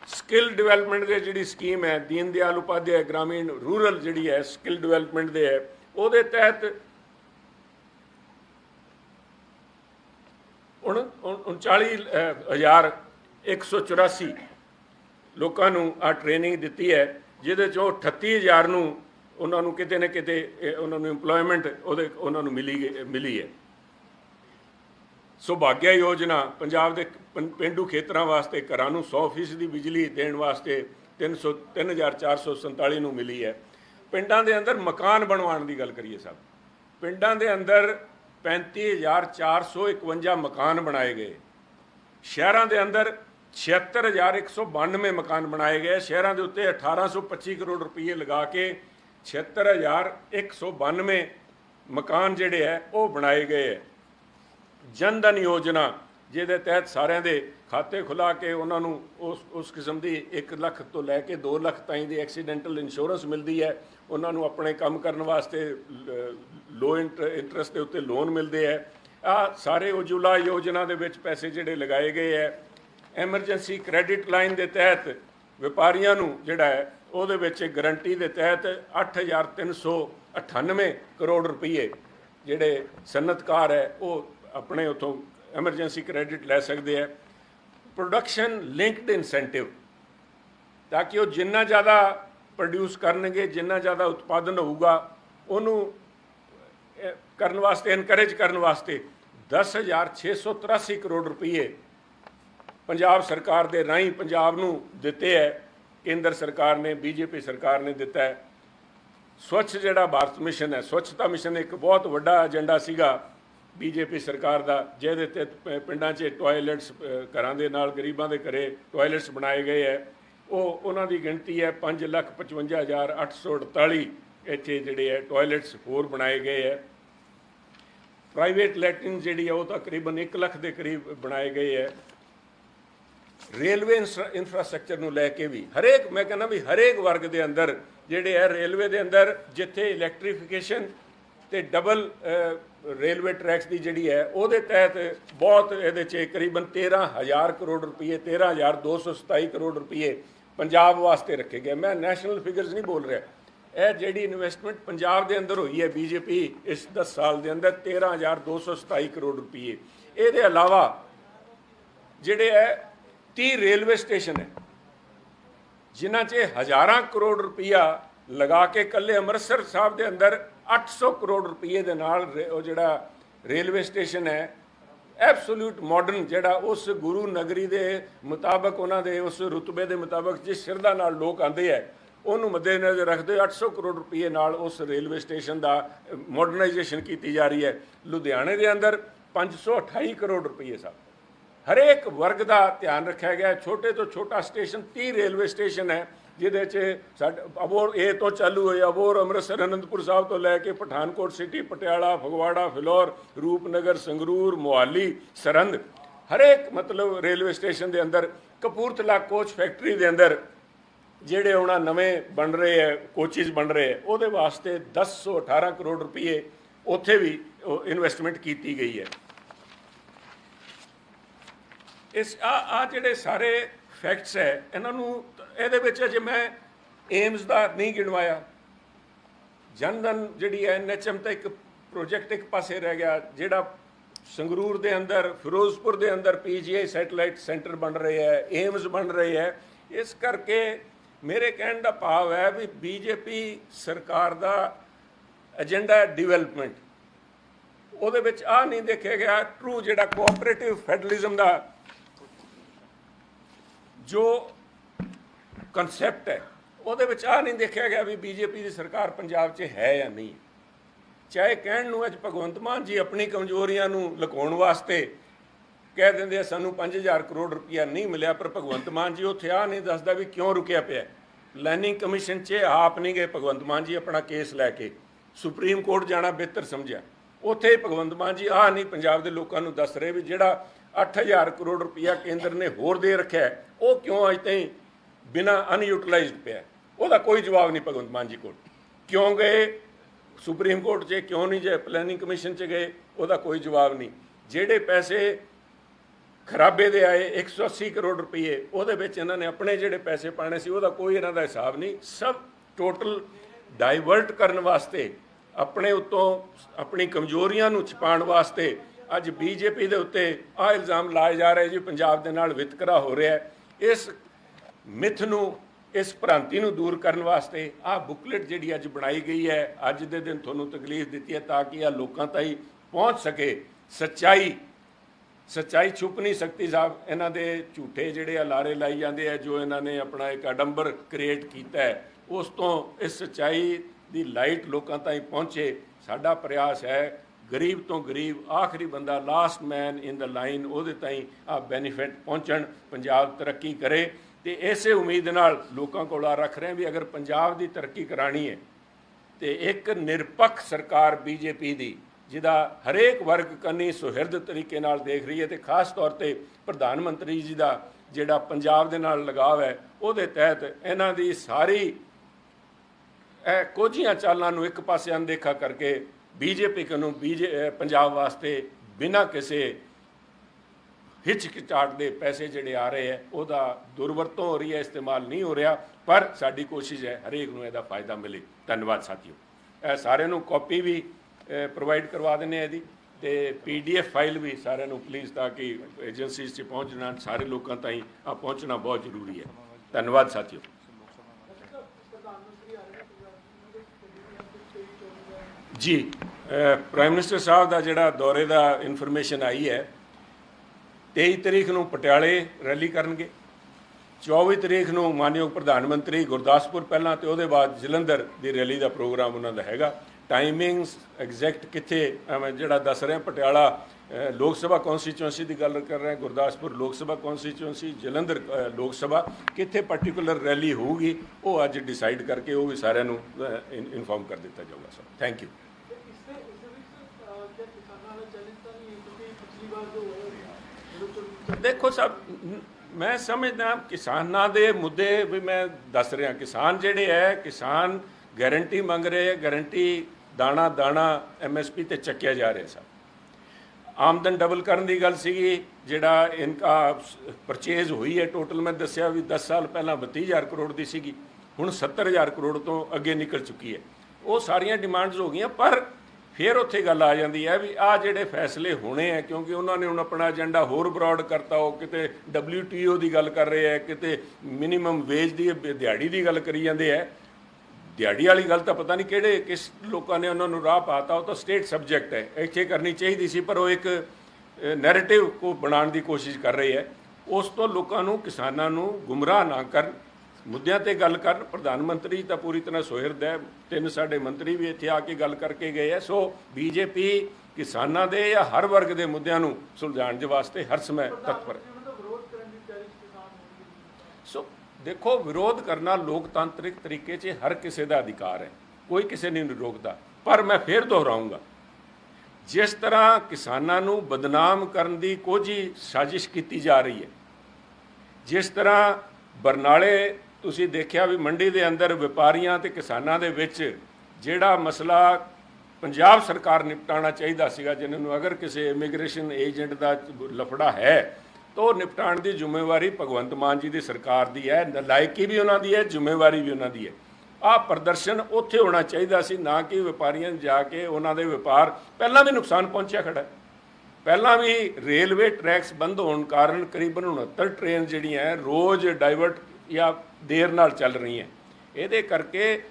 ਸਕਿੱਲ ਡਿਵੈਲਪਮੈਂਟ ਦੇ ਜਿਹੜੀ ਸਕੀਮ ਹੈ, ਦੀਨ ਦਿਆਲ ਉਪਾਧਿਆਏ ਗ੍ਰਾਮੀਣ ਰੂਰਲ ਜਿਹੜੀ ਹੈ ਸਕਿੱਲ ਡਿਵੈਲਪਮੈਂਟ ਦੇ ਹੈ, ਉਹਦੇ ਤਹਿਤ ਉਣ 39184 ਲੋਕਾਂ ਨੂੰ ਆ ਟ੍ਰੇਨਿੰਗ ਦਿੱਤੀ ਹੈ, ਜਿਹਦੇ ਚੋਂ 38000 ਨੂੰ ਉਹਨਾਂ ਨੂੰ ਕਿਤੇ ਨਾ ਕਿਤੇ ਉਹਨਾਂ ਨੂੰ EMPLOYMENT ਉਹਦੇ, ਉਹਨਾਂ ਨੂੰ ਮਿਲੀ ਗਈ- ਮਿਲੀ ਹੈ। ਸੁਭਾਗਿਆ ਯੋਜਨਾ ਪੰਜਾਬ ਦੇ ਪੰ- ਪੇਂਡੂ ਖੇਤਰਾਂ ਵਾਸਤੇ, ਘਰਾਂ ਨੂੰ 100% ਦੀ ਬਿਜਲੀ ਦੇਣ ਵਾਸਤੇ 300 3447 ਨੂੰ ਮਿਲੀ ਹੈ। ਪਿੰਡਾਂ ਦੇ ਅੰਦਰ ਮਕਾਨ ਬਣਵਾਉਣ ਦੀ ਗੱਲ ਕਰੀਏ ਸਭ ਪਿੰਡਾਂ ਦੇ ਅੰਦਰ 35451 ਮਕਾਨ ਬਣਾਏ ਗਏ। ਸ਼ਹਿਰਾਂ ਦੇ ਅੰਦਰ 76192 ਮਕਾਨ ਬਣਾਏ ਗਏ। ਸ਼ਹਿਰਾਂ ਦੇ ਉੱਤੇ 1825 ਕਰੋੜ ਰੁਪਏ ਲਗਾ ਕੇ 76192 ਮਕਾਨ ਜਿਹੜੇ ਹੈ, ਉਹ ਬਣਾਏ ਗਏ ਹੈ। ਜਨ ਧਨ ਯੋਜਨਾ, ਜਿਹਦੇ ਤਹਿਤ ਸਾਰਿਆਂ ਦੇ ਖਾਤੇ ਖੁਲਾ ਕੇ ਉਹਨਾਂ ਨੂੰ ਉਸ ਉਸ ਕਿਸਮ ਦੀ 1 ਲੱਖ ਤੋਂ ਲੈ ਕੇ 2 ਲੱਖ ਤਾਈਂ ਦੀ ਐਕਸੀਡੈਂਟਲ ਇੰਸ਼ੋਰੈਂਸ ਮਿਲਦੀ ਹੈ। ਉਹਨਾਂ ਨੂੰ ਆਪਣੇ ਕੰਮ ਕਰਨ ਵਾਸਤੇ ਲੋ ਇੰਟਰਸਟ ਦੇ ਉੱਤੇ ਲੋਨ ਮਿਲਦੇ ਹੈ। ਆ ਸਾਰੇ ਉਜਵਲਾ ਯੋਜਨਾ ਦੇ ਵਿੱਚ ਪੈਸੇ ਜਿਹੜੇ ਲਗਾਏ ਗਏ ਹੈ। ਐਮਰਜੈਂਸੀ ਕ੍ਰੈਡਿਟ ਲਾਈਨ ਦੇ ਤਹਿਤ ਵਪਾਰੀਆਂ ਨੂੰ ਜਿਹੜਾ ਹੈ ਉਹਦੇ ਵਿੱਚ ਗਰੰਟੀ ਦੇ ਤਹਿਤ 8398 ਕਰੋੜ ਰੁਪਏ ਜਿਹੜੇ ਸਨਅਤਕਾਰ ਹੈ, ਉਹ ਆਪਣੇ ਉਥੋਂ ਐਮਰਜੈਂਸੀ ਕ੍ਰੈਡਿਟ ਲੈ ਸਕਦੇ ਹੈ। ਪ੍ਰੋਡਕਸ਼ਨ ਲਿੰਕਡ ਇਨਸੈਂਟਿਵ ਤਾਂ ਕਿ ਉਹ ਜਿੰਨਾ ਜ਼ਿਆਦਾ ਪ੍ਰੋਡਿਊਸ ਕਰਨਗੇ, ਜਿੰਨਾ ਜ਼ਿਆਦਾ ਉਤਪਾਦਨ ਹੋਊਗਾ, ਉਹਨੂੰ ਕਰਨ ਵਾਸਤੇ ਇਨਕਰੇਜ ਕਰਨ ਵਾਸਤੇ 10683 ਕਰੋੜ ਰੁਪਏ ਪੰਜਾਬ ਸਰਕਾਰ ਦੇ ਰਾਹੀਂ ਪੰਜਾਬ ਨੂੰ ਦਿੱਤੇ ਹੈ। ਕੇਂਦਰ ਸਰਕਾਰ ਨੇ, ਬੀਜੇਪੀ ਸਰਕਾਰ ਨੇ ਦਿੱਤਾ ਹੈ। ਸਵੱਛ ਜਿਹੜਾ ਭਾਰਤ ਮਿਸ਼ਨ ਹੈ, ਸਵੱਛਤਾ ਮਿਸ਼ਨ ਇੱਕ ਬਹੁਤ ਵੱਡਾ ਏਜੰਡਾ ਸੀਗਾ ਬੀਜੇਪੀ ਸਰਕਾਰ ਦਾ, ਜਿਹਦੇ ਤੇ ਪਿੰਡਾਂ 'ਚ ਟਾਇਲਟਸ ਘਰਾਂ ਦੇ ਨਾਲ, ਗਰੀਬਾਂ ਦੇ ਘਰੇ ਟਾਇਲਟਸ ਬਣਾਏ ਗਏ ਹੈ। ਉਹ, ਉਹਨਾਂ ਦੀ ਗਿਣਤੀ ਹੈ 555848 ਇੱਥੇ ਜਿਹੜੇ ਹੈ ਟਾਇਲਟਸ ਹੋਰ ਬਣਾਏ ਗਏ ਹੈ। ਪ੍ਰਾਈਵੇਟ ਲੈਟਰਿਨ ਜਿਹੜੀ ਹੈ ਉਹ ਤਕਰੀਬਨ 1 ਲੱਖ ਦੇ ਕਰੀਬ ਬਣਾਏ ਗਏ ਹੈ। ਰੇਲਵੇ ਇਨਫਰਾਸਟ੍ਰਕਚਰ ਨੂੰ ਲੈ ਕੇ ਵੀ, ਹਰੇਕ, ਮੈਂ ਕਹਿੰਦਾ ਵੀ ਹਰੇਕ ਵਰਗ ਦੇ ਅੰਦਰ ਜਿਹੜੇ ਹੈ ਰੇਲਵੇ ਦੇ ਅੰਦਰ, ਜਿੱਥੇ ਇਲੈਕਟ੍ਰੀਫਿਕੇਸ਼ਨ ਤੇ ਡਬਲ ਰੇਲਵੇ ਟਰੈਕਸ ਦੀ ਜਿਹੜੀ ਹੈ, ਉਹਦੇ ਤਹਿਤ ਬਹੁਤ ਇਹਦੇ 'ਚ ਕਰੀਬਨ 13000 ਕਰੋੜ ਰੁਪਏ 13227 ਕਰੋੜ ਰੁਪਏ ਪੰਜਾਬ ਵਾਸਤੇ ਰੱਖੇ ਗਏ। ਮੈਂ ਨੈਸ਼ਨਲ ਫਿਗਰਸ ਨਹੀਂ ਬੋਲ ਰਿਹਾ। ਇਹ ਜਿਹੜੀ ਇਨਵੈਸਟਮੈਂਟ ਪੰਜਾਬ ਦੇ ਅੰਦਰ ਹੋਈ ਹੈ ਬੀਜੇਪੀ ਇਸ 10 ਸਾਲ ਦੇ ਅੰਦਰ 13227 ਕਰੋੜ ਰੁਪਏ। ਇਹਦੇ ਇਲਾਵਾ ਜਿਹੜੇ ਹੈ 30 ਰੇਲਵੇ ਸਟੇਸ਼ਨ ਹੈ, ਜਿਨ੍ਹਾਂ 'ਚ ਹਜ਼ਾਰਾਂ ਕਰੋੜ ਰੁਪਈਆ ਲਗਾ ਕੇ ਕੱਲੇ ਅੰਮ੍ਰਿਤਸਰ ਸਾਹਿਬ ਦੇ ਅੰਦਰ 800 ਕਰੋੜ ਰੁਪਏ ਦੇ ਨਾਲ ਰੇ- ਉਹ ਜਿਹੜਾ ਰੇਲਵੇ ਸਟੇਸ਼ਨ ਹੈ, ਐਬਸੋਲੂਟ ਮਾਡਰਨ ਜਿਹੜਾ ਉਸ ਗੁਰੂ ਨਗਰੀ ਦੇ ਮੁਤਾਬਕ ਉਹਨਾਂ ਦੇ, ਉਸ ਰੁਤਬੇ ਦੇ ਮੁਤਾਬਕ ਜਿਸ ਸ਼ਰਧਾ ਨਾਲ ਲੋਕ ਆਉਂਦੇ ਹੈ, ਉਹਨੂੰ ਮੱਦੇਨਜ਼ਰ ਰੱਖਦੇ ਹੋਏ 800 ਕਰੋੜ ਰੁਪਏ ਨਾਲ ਉਸ ਰੇਲਵੇ ਸਟੇਸ਼ਨ ਦਾ ਮਾਡਰਨਾਈਜੇਸ਼ਨ ਕੀਤੀ ਜਾ ਰਹੀ ਹੈ। ਲੁਧਿਆਣੇ ਦੇ ਅੰਦਰ 528 ਕਰੋੜ ਰੁਪਏ ਸਾਹਿਬ ਹਰੇਕ ਵਰਗ ਦਾ ਧਿਆਨ ਰੱਖਿਆ ਗਿਆ ਛੋਟੇ ਤੋਂ ਛੋਟਾ ਸਟੇਸ਼ਨ 30 ਰੇਲਵੇ ਸਟੇਸ਼ਨ ਹੈ, ਜਿਹਦੇ 'ਚ ਸਾਡੇ, ਅਬੋਰ ਏ ਤੋਂ ਚਾਲੂ ਹੋਇਆ ਅਬੋਰ ਅੰਮ੍ਰਿਤਸਰ ਅਨੰਦਪੁਰ ਸਾਹਿਬ ਤੋਂ ਲੈ ਕੇ ਪਠਾਨਕੋਟ ਸਿਟੀ, ਪਟਿਆਲਾ, ਫਗਵਾੜਾ, ਫਿਲੌਰ, ਰੂਪਨਗਰ, ਸੰਗਰੂਰ, ਮੋਹਾਲੀ, ਸਰਹੰਦ। ਹਰੇਕ ਮਤਲਬ ਰੇਲਵੇ ਸਟੇਸ਼ਨ ਦੇ ਅੰਦਰ, ਕਪੂਰਥਲਾ ਕੋਚ ਫੈਕਟਰੀ ਦੇ ਅੰਦਰ ਜਿਹੜੇ ਉਹਨਾਂ ਨਵੇਂ ਬਣ ਰਹੇ ਹੈ, ਕੋਚਿਸ ਬਣ ਰਹੇ ਹੈ, ਉਹਦੇ ਵਾਸਤੇ 1018 ਕਰੋੜ ਰੁਪਏ ਉੱਥੇ ਵੀ ਇਨਵੈਸਟਮੈਂਟ ਕੀਤੀ ਗਈ ਹੈ। ਇਸ ਆ ਆ ਜਿਹੜੇ ਸਾਰੇ ਫੈਕਟਸ ਹੈ, ਇਹਨਾਂ ਨੂੰ ਇਹਦੇ ਵਿੱਚ ਅਜੇ ਮੈਂ ਏਮਸ ਦਾ ਨਹੀਂ ਗਿਣਵਾਇਆ। ਜਨਧਨ ਜਿਹੜੀ ਹੈ ਐਨਐਚਐਮ 'ਤੇ ਇੱਕ ਪ੍ਰੋਜੈਕਟ ਇੱਕ ਪਾਸੇ ਰਹਿ ਗਿਆ, ਜਿਹੜਾ ਸੰਗਰੂਰ ਦੇ ਅੰਦਰ, ਫਿਰੋਜ਼ਪੁਰ ਦੇ ਅੰਦਰ ਪੀਜੀਆਈ ਸੈਟੇਲਾਈਟ ਸੈਂਟਰ ਬਣ ਰਹੇ ਹੈ ਏਮਸ ਬਣ ਰਹੇ ਹੈ। ਇਸ ਕਰਕੇ ਮੇਰੇ ਕਹਿਣ ਦਾ ਭਾਵ ਹੈ ਵੀ ਬੀਜੇਪੀ ਸਰਕਾਰ ਦਾ ਏਜੰਡਾ ਹੈ ਡਿਵੈਲਪਮੈਂਟ ਉਹਦੇ ਵਿੱਚ ਆ ਨਹੀਂ ਦੇਖਿਆ ਗਿਆ ਟਰੂ ਜਿਹੜਾ ਕੋਆਪਰੇਟਿਵ ਫੈਡਰਲਿਜ਼ਮ ਦਾ ਜੋ ਕਨਸੈਪਟ ਹੈ, ਉਹਦੇ ਵਿੱਚ ਆ ਨਹੀਂ ਦੇਖਿਆ ਗਿਆ ਵੀ ਬੀਜੇਪੀ ਦੀ ਸਰਕਾਰ ਪੰਜਾਬ 'ਚ ਹੈ ਜਾਂ ਨਹੀਂ। ਚਾਹੇ ਕਹਿਣ ਨੂੰ ਅੱਜ ਭਗਵੰਤ ਮਾਨ ਜੀ ਆਪਣੀ ਕਮਜ਼ੋਰੀਆਂ ਨੂੰ ਲੁਕਾਉਣ ਵਾਸਤੇ ਕਹਿ ਦਿੰਦੇ ਆ, ਸਾਨੂੰ 5000 ਕਰੋੜ ਰੁਪਇਆ ਨਹੀਂ ਮਿਲਿਆ, ਪਰ ਭਗਵੰਤ ਮਾਨ ਜੀ ਉੱਥੇ ਆ ਨਹੀਂ ਦੱਸਦਾ ਵੀ ਕਿਉਂ ਰੁਕਿਆ ਪਿਆ। ਪਲੈਨਿੰਗ ਕਮਿਸ਼ਨ 'ਚ ਆਪ ਨਹੀਂ ਗਏ, ਭਗਵੰਤ ਮਾਨ ਜੀ ਆਪਣਾ ਕੇਸ ਲੈ ਕੇ ਸੁਪਰੀਮ ਕੋਰਟ ਜਾਣਾ ਬਿਹਤਰ ਸਮਝਿਆ। ਉੱਥੇ ਭਗਵੰਤ ਮਾਨ ਜੀ ਆ ਨਹੀਂ ਪੰਜਾਬ ਦੇ ਲੋਕਾਂ ਨੂੰ ਦੱਸ ਰਹੇ ਵੀ ਜਿਹੜਾ 8000 ਕਰੋੜ ਰੁਪਇਆ ਕੇਂਦਰ ਨੇ ਹੋਰ ਦੇ ਰੱਖਿਆ ਉਹ ਕਿਉਂ ਅਜ ਤਾਈਂ ਬਿਨਾ ਅਨਯੂਟਿਲਾਈਜ਼ਡ ਪਿਆ ਉਹਦਾ ਕੋਈ ਜਵਾਬ ਨਹੀਂ ਭਗਵੰਤ ਮਾਨ ਜੀ ਕੋਲ। ਕਿਉਂ ਗਏ? ਸੁਪਰੀਮ ਕੋਰਟ 'ਚ ਕਿਉਂ ਨਹੀਂ ਜੇ ਪਲੈਨਿੰਗ ਕਮਿਸ਼ਨ 'ਚ ਗਏ? ਉਹਦਾ ਕੋਈ ਜਵਾਬ ਨਹੀਂ। ਜਿਹੜੇ ਪੈਸੇ ਖਰਾਬੇ ਦੇ ਆਏ 180 ਕਰੋੜ ਰੁਪਏ ਉਹਦੇ ਵਿੱਚ ਇਹਨਾਂ ਨੇ ਆਪਣੇ ਜਿਹੜੇ ਪੈਸੇ ਪਾਣੇ ਸੀ, ਉਹਦਾ ਕੋਈ ਇਹਨਾਂ ਦਾ ਹਿਸਾਬ ਨਹੀਂ। ਸਭ ਟੋਟਲ ਡਾਈਵਰਟ ਕਰਨ ਵਾਸਤੇ, ਆਪਣੇ ਉੱਤੋਂ ਆਪਣੀ ਕਮਜ਼ੋਰੀਆਂ ਨੂੰ ਛਪਾਉਣ ਵਾਸਤੇ ਅੱਜ ਬੀਜੇਪੀ ਦੇ ਉੱਤੇ ਆ ਇਲਜ਼ਾਮ ਲਾਏ ਜਾ ਰਹੇ ਜੀ, ਪੰਜਾਬ ਦੇ ਨਾਲ ਵਿਤਕਰਾ ਹੋ ਰਿਹਾ ਹੈ। ਇਸ ਮਿਥ ਨੂੰ, ਇਸ ਭ੍ਰਾਂਤੀ ਨੂੰ ਦੂਰ ਕਰਨ ਵਾਸਤੇ ਆਹ ਬੁਕਲੇਟ ਜਿਹੜੀ ਅੱਜ ਬਣਾਈ ਗਈ ਹੈ, ਅੱਜ ਦੇ ਦਿਨ ਤੁਹਾਨੂੰ ਤਕਲੀਫ ਦਿੱਤੀ ਹੈ ਤਾਂ ਕਿ ਆ ਲੋਕਾਂ ਤਾਈਂ ਪਹੁੰਚ ਸਕੇ। ਸੱਚਾਈ ਸੱਚਾਈ ਛੁਪ ਨਹੀਂ ਸਕਦੀ ਸਾਹਿਬ। ਇਹਨਾਂ ਦੇ ਝੂਠੇ ਜਿਹੜੇ ਆ ਲਾਰੇ ਲਾਈ ਜਾਂਦੇ ਆ, ਜੋ ਇਹਨਾਂ ਨੇ ਆਪਣਾ ਇੱਕ ਅਡੰਬਰ ਕ੍ਰੀਏਟ ਕੀਤਾ ਹੈ, ਉਸ ਤੋਂ ਇਸ ਸੱਚਾਈ ਦੀ ਲਾਈਟ ਲੋਕਾਂ ਤਾਈਂ ਪਹੁੰਚੇ। ਸਾਡਾ ਪ੍ਰਯਾਸ ਹੈ ਗਰੀਬ ਤੋਂ ਗਰੀਬ, ਆਖਰੀ ਬੰਦਾ last man in the line ਉਹਦੇ ਤਾਈਂ ਆ ਬੈਨੀਫਿਟ ਪਹੁੰਚਣ, ਪੰਜਾਬ ਤਰੱਕੀ ਕਰੇ ਤੇ ਇਸੇ ਉਮੀਦ ਨਾਲ ਲੋਕਾਂ ਕੋਲ ਆ ਰੱਖ ਰਹੇ ਵੀ ਅਗਰ ਪੰਜਾਬ ਦੀ ਤਰੱਕੀ ਕਰਾਣੀ ਹੈ ਤੇ ਇੱਕ ਨਿਰਪੱਖ ਸਰਕਾਰ ਬੀਜੇਪੀ ਦੀ, ਜਿਹਦਾ ਹਰੇਕ ਵਰਗ ਕੰਨੀ ਸੁਹਿਰਦ ਤਰੀਕੇ ਨਾਲ ਦੇਖ ਰਹੀ ਹੈ ਤੇ ਖਾਸ ਤੌਰ ਤੇ ਪ੍ਰਧਾਨ ਮੰਤਰੀ ਜੀ ਦਾ ਜਿਹੜਾ ਪੰਜਾਬ ਦੇ ਨਾਲ ਲਗਾਵ ਹੈ, ਉਹਦੇ ਤਹਿਤ ਇਹਨਾਂ ਦੀ ਸਾਰੀ ਇਹ ਕੋਝੀਆਂ ਚਾਲਾਂ ਨੂੰ ਇੱਕ ਪਾਸੇ ਅਣਦੇਖਾ ਕਰਕੇ ਬੀਜੇਪੀ ਨੂੰ ਬੀਜੇ ਪੰਜਾਬ ਵਾਸਤੇ ਬਿਨਾਂ ਕਿਸੇ ਹਿਚਕਿਚਾਟ ਦੇ ਪੈਸੇ ਜਿਹੜੇ ਆ ਰਹੇ ਹੈ, ਉਹਦਾ ਦੁਰਵਰਤੋਂ ਹੋ ਰਹੀ ਹੈ, ਇਸਤੇਮਾਲ ਨਹੀਂ ਹੋ ਰਿਹਾ, ਪਰ ਸਾਡੀ ਕੋਸ਼ਿਸ਼ ਹੈ ਹਰੇਕ ਨੂੰ ਇਹਦਾ ਫਾਇਦਾ ਮਿਲੇ। ਧੰਨਵਾਦ ਸਾਥੀਓ। ਇਹ ਸਾਰਿਆਂ ਨੂੰ ਕਾਪੀ ਵੀ ਪ੍ਰੋਵਾਈਡ ਕਰਵਾ ਦਿੰਦੇ ਆ ਇਹਦੀ ਤੇ ਪੀਡੀਐਫ ਫਾਈਲ ਵੀ ਸਾਰਿਆਂ ਨੂੰ ਪਲੀਜ਼ ਤਾਂ ਕਿ ਏਜੰਸੀਜ਼ 'ਚ ਪਹੁੰਚਣਾ, ਸਾਰੇ ਲੋਕਾਂ ਤਾਈਂ ਆ ਪਹੁੰਚਣਾ ਬਹੁਤ ਜ਼ਰੂਰੀ ਹੈ। ਧੰਨਵਾਦ ਸਾਥੀਓ। ਜੀ ਪ੍ਰਾਈਮ ਮਿਨਿਸਟਰ ਸਾਹਿਬ ਦਾ ਜਿਹੜਾ ਦੌਰੇ ਦਾ ਇਨਫੋਰਮੇਸ਼ਨ ਆਈ ਹੈ 23 ਤਰੀਕ ਨੂੰ ਪਟਿਆਲੇ ਰੈਲੀ ਕਰਨਗੇ 24 ਤਰੀਕ ਨੂੰ ਮਾਨਯੋਗ ਪ੍ਰਧਾਨ ਮੰਤਰੀ ਗੁਰਦਾਸਪੁਰ ਪਹਿਲਾਂ ਤੇ ਉਹਦੇ ਬਾਅਦ ਜਲੰਧਰ ਦੀ ਰੈਲੀ ਦਾ ਪ੍ਰੋਗਰਾਮ ਉਹਨਾਂ ਦਾ ਹੈਗਾ। ਟਾਈਮਿੰਗਸ ਐਗਜ਼ੈਕਟ ਕਿੱਥੇ ਮੈਂ ਜਿਹੜਾ ਦੱਸ ਰਿਹਾ, ਪਟਿਆਲਾ ਲੋਕ ਸਭਾ ਕਨਸਟੀਚੁਐਂਸੀ ਦੀ ਗੱਲ ਕਰ ਰਿਹਾ, ਗੁਰਦਾਸਪੁਰ ਲੋਕ ਸਭਾ ਕਨਸਟੀਚੁਐਂਸੀ ਜਲੰਧਰ ਲੋਕ ਸਭਾ, ਕਿੱਥੇ ਪਾਰਟਿਕੂਲਰ ਰੈਲੀ ਹੋਊਗੀ, ਉਹ ਅੱਜ ਡਿਸਾਈਡ ਕਰਕੇ ਉਹ ਵੀ ਸਾਰਿਆਂ ਨੂੰ ਇਨਫੋਰਮ ਕਰ ਦਿੱਤਾ ਜਾਊਗਾ ਸਰ ਥੈਂਕ ਯੂ ਦੇਖੋ ਸਭ, ਮੈਂ ਸਮਝਦਾ ਕਿਸਾਨਾਂ ਦੇ ਮੁੱਦੇ ਵੀ ਮੈਂ ਦੱਸ ਰਿਹਾ, ਕਿਸਾਨ ਜਿਹੜੇ ਹੈ ਕਿਸਾਨ ਗਾਰੰਟੀ ਮੰਗ ਰਹੇ ਹੈ ਗਾਰੰਟੀ ਦਾਣਾ ਦਾਣਾ ਐਮਐਸਪੀ ਤੇ ਚੱਕਿਆ ਜਾ ਰਿਹਾ ਸਭ ਆਮਦਨ ਡਬਲ ਕਰਨ ਦੀ ਗੱਲ ਸੀਗੀ, ਜਿਹੜਾ ਇਨਕਾ ਪਰਚੇਜ਼ ਹੋਈ ਹੈ ਟੋਟਲ ਮੈਂ ਦੱਸਿਆ ਵੀ 10 ਸਾਲ ਪਹਿਲਾਂ 32000 ਕਰੋੜ ਦੀ ਸੀਗੀ, ਹੁਣ 70000 ਕਰੋੜ ਤੋਂ ਅੱਗੇ ਨਿਕਲ ਚੁੱਕੀ ਹੈ ਉਹ ਸਾਰੀਆਂ ਡਿਮਾਂਡਸ ਹੋ ਗਈਆਂ, ਪਰ ਫਿਰ ਉੱਥੇ ਗੱਲ ਆ ਜਾਂਦੀ ਹੈ ਵੀ ਆ ਜਿਹੜੇ ਫੈਸਲੇ ਹੋਣੇ ਆ, ਕਿਉਂਕਿ ਉਹਨਾਂ ਨੇ ਹੁਣ ਆਪਣਾ ਏਜੰਡਾ ਹੋਰ ਬ੍ਰੌਡ ਕਰਤਾ, ਉਹ ਕਿਤੇ WTO ਦੀ ਗੱਲ ਕਰ ਰਹੇ ਆ, ਕਿਤੇ ਮਿਨੀਮਮ ਵੇਜ ਦੀ, ਦਿਹਾੜੀ ਦੀ ਗੱਲ ਕਰੀ ਜਾਂਦੇ ਆ। ਦਿਹਾੜੀ ਵਾਲੀ ਗੱਲ ਤਾਂ ਪਤਾ ਨਹੀਂ ਕਿਹੜੇ, ਕਿਸ ਲੋਕਾਂ ਨੇ ਉਹਨਾਂ ਨੂੰ ਰਾਹ ਪਾਤਾ, ਉਹ ਤਾਂ ਸਟੇਟ ਸਬਜੈਕਟ ਹੈ, ਇੱਥੇ ਕਰਨੀ ਚਾਹੀਦੀ ਸੀ, ਪਰ ਉਹ ਇੱਕ ਨੈਰੇਟਿਵ ਕੋ ਬਣਾਉਣ ਦੀ ਕੋਸ਼ਿਸ਼ ਕਰ ਰਹੇ ਹੈ ਉਸ ਤੋਂ ਲੋਕਾਂ ਨੂੰ, ਕਿਸਾਨਾਂ ਨੂੰ ਗੁੰਮਰਾਹ ਨਾ ਕਰਨ ਮੁੱਦਿਆਂ ਤੇ ਗੱਲ ਕਰਨ ਪ੍ਰਧਾਨ ਮੰਤਰੀ ਤਾਂ ਪੂਰੀ ਤਰ੍ਹਾਂ ਸੁਹਿਰਦ ਹੈ। ਤਿੰਨ ਸਾਡੇ ਮੰਤਰੀ ਵੀ ਇੱਥੇ ਆ ਕੇ ਗੱਲ ਕਰਕੇ ਗਏ ਹੈ ਸੋ ਬੀਜੇਪੀ ਕਿਸਾਨਾਂ ਦੇ ਜਾਂ ਹਰ ਵਰਗ ਦੇ ਮੁੱਦਿਆਂ ਨੂੰ ਸੁਲਝਾਉਣ ਦੇ ਵਾਸਤੇ ਹਰ ਸਮੇਂ ਤਤਪਰ। ਸੋ ਦੇਖੋ ਵਿਰੋਧ ਕਰਨਾ ਲੋਕਤਾਂਤਰਿਕ ਤਰੀਕੇ 'ਚ ਹਰ ਕਿਸੇ ਦਾ ਅਧਿਕਾਰ ਹੈ ਕੋਈ ਕਿਸੇ ਨੂੰ ਨਹੀਂ ਰੋਕਦਾ। ਪਰ ਮੈਂ ਫੇਰ ਦੁਹਰਾਉਂਗਾ ਜਿਸ ਤਰ੍ਹਾਂ ਕਿਸਾਨਾਂ ਨੂੰ ਬਦਨਾਮ ਕਰਨ ਦੀ ਕੋਝੀ ਸਾਜ਼ਿਸ਼ ਕੀਤੀ ਜਾ ਰਹੀ ਹੈ ਜਿਸ ਤਰ੍ਹਾਂ ਬਰਨਾਲੇ ਤੁਸੀਂ ਦੇਖਿਆ ਵੀ ਮੰਡੀ ਦੇ ਅੰਦਰ ਵਪਾਰੀਆਂ ਤੇ ਕਿਸਾਨਾਂ ਦੇ ਵਿੱਚ ਜਿਹੜਾ ਮਸਲਾ ਪੰਜਾਬ ਸਰਕਾਰ ਨਿਪਟਾਉਣਾ ਚਾਹੀਦਾ ਸੀਗਾ, ਜਿਨ੍ਹਾਂ ਨੂੰ ਅਗਰ ਕਿਸੇ ਇਮੀਗ੍ਰੇਸ਼ਨ ਏਜੰਟ ਦਾ ਲਫੜਾ ਹੈ, ਤਾਂ ਉਹ ਨਿਪਟਾਉਣ ਦੀ ਜ਼ਿੰਮੇਵਾਰੀ ਭਗਵੰਤ ਮਾਨ ਜੀ ਦੀ ਸਰਕਾਰ ਦੀ ਹੈ ਨਲਾਇਕੀ ਵੀ ਉਹਨਾਂ ਦੀ ਹੈ, ਜ਼ਿੰਮੇਵਾਰੀ ਵੀ ਉਹਨਾਂ ਦੀ ਹੈ। ਆਹ ਪ੍ਰਦਰਸ਼ਨ ਉੱਥੇ ਹੋਣਾ ਚਾਹੀਦਾ ਸੀ, ਨਾ ਕਿ ਵਪਾਰੀਆਂ ਜਾ ਕੇ ਉਹਨਾਂ ਦੇ ਵਪਾਰ ਪਹਿਲਾਂ ਵੀ ਨੁਕਸਾਨ ਪਹੁੰਚਿਆ ਖੜਾ ਪਹਿਲਾਂ ਵੀ ਰੇਲਵੇ ਟਰੈਕਸ ਬੰਦ ਹੋਣ ਕਾਰਨ ਕਰੀਬਨ 69 ਟ੍ਰੇਨ ਜਿਹੜੀਆਂ ਰੋਜ਼ ਡਾਈਵਰਟ ਜਾਂ ਦੇਰ ਨਾਲ ਚੱਲ ਰਹੀ ਹੈ। ਇਹਦੇ ਕਰਕੇ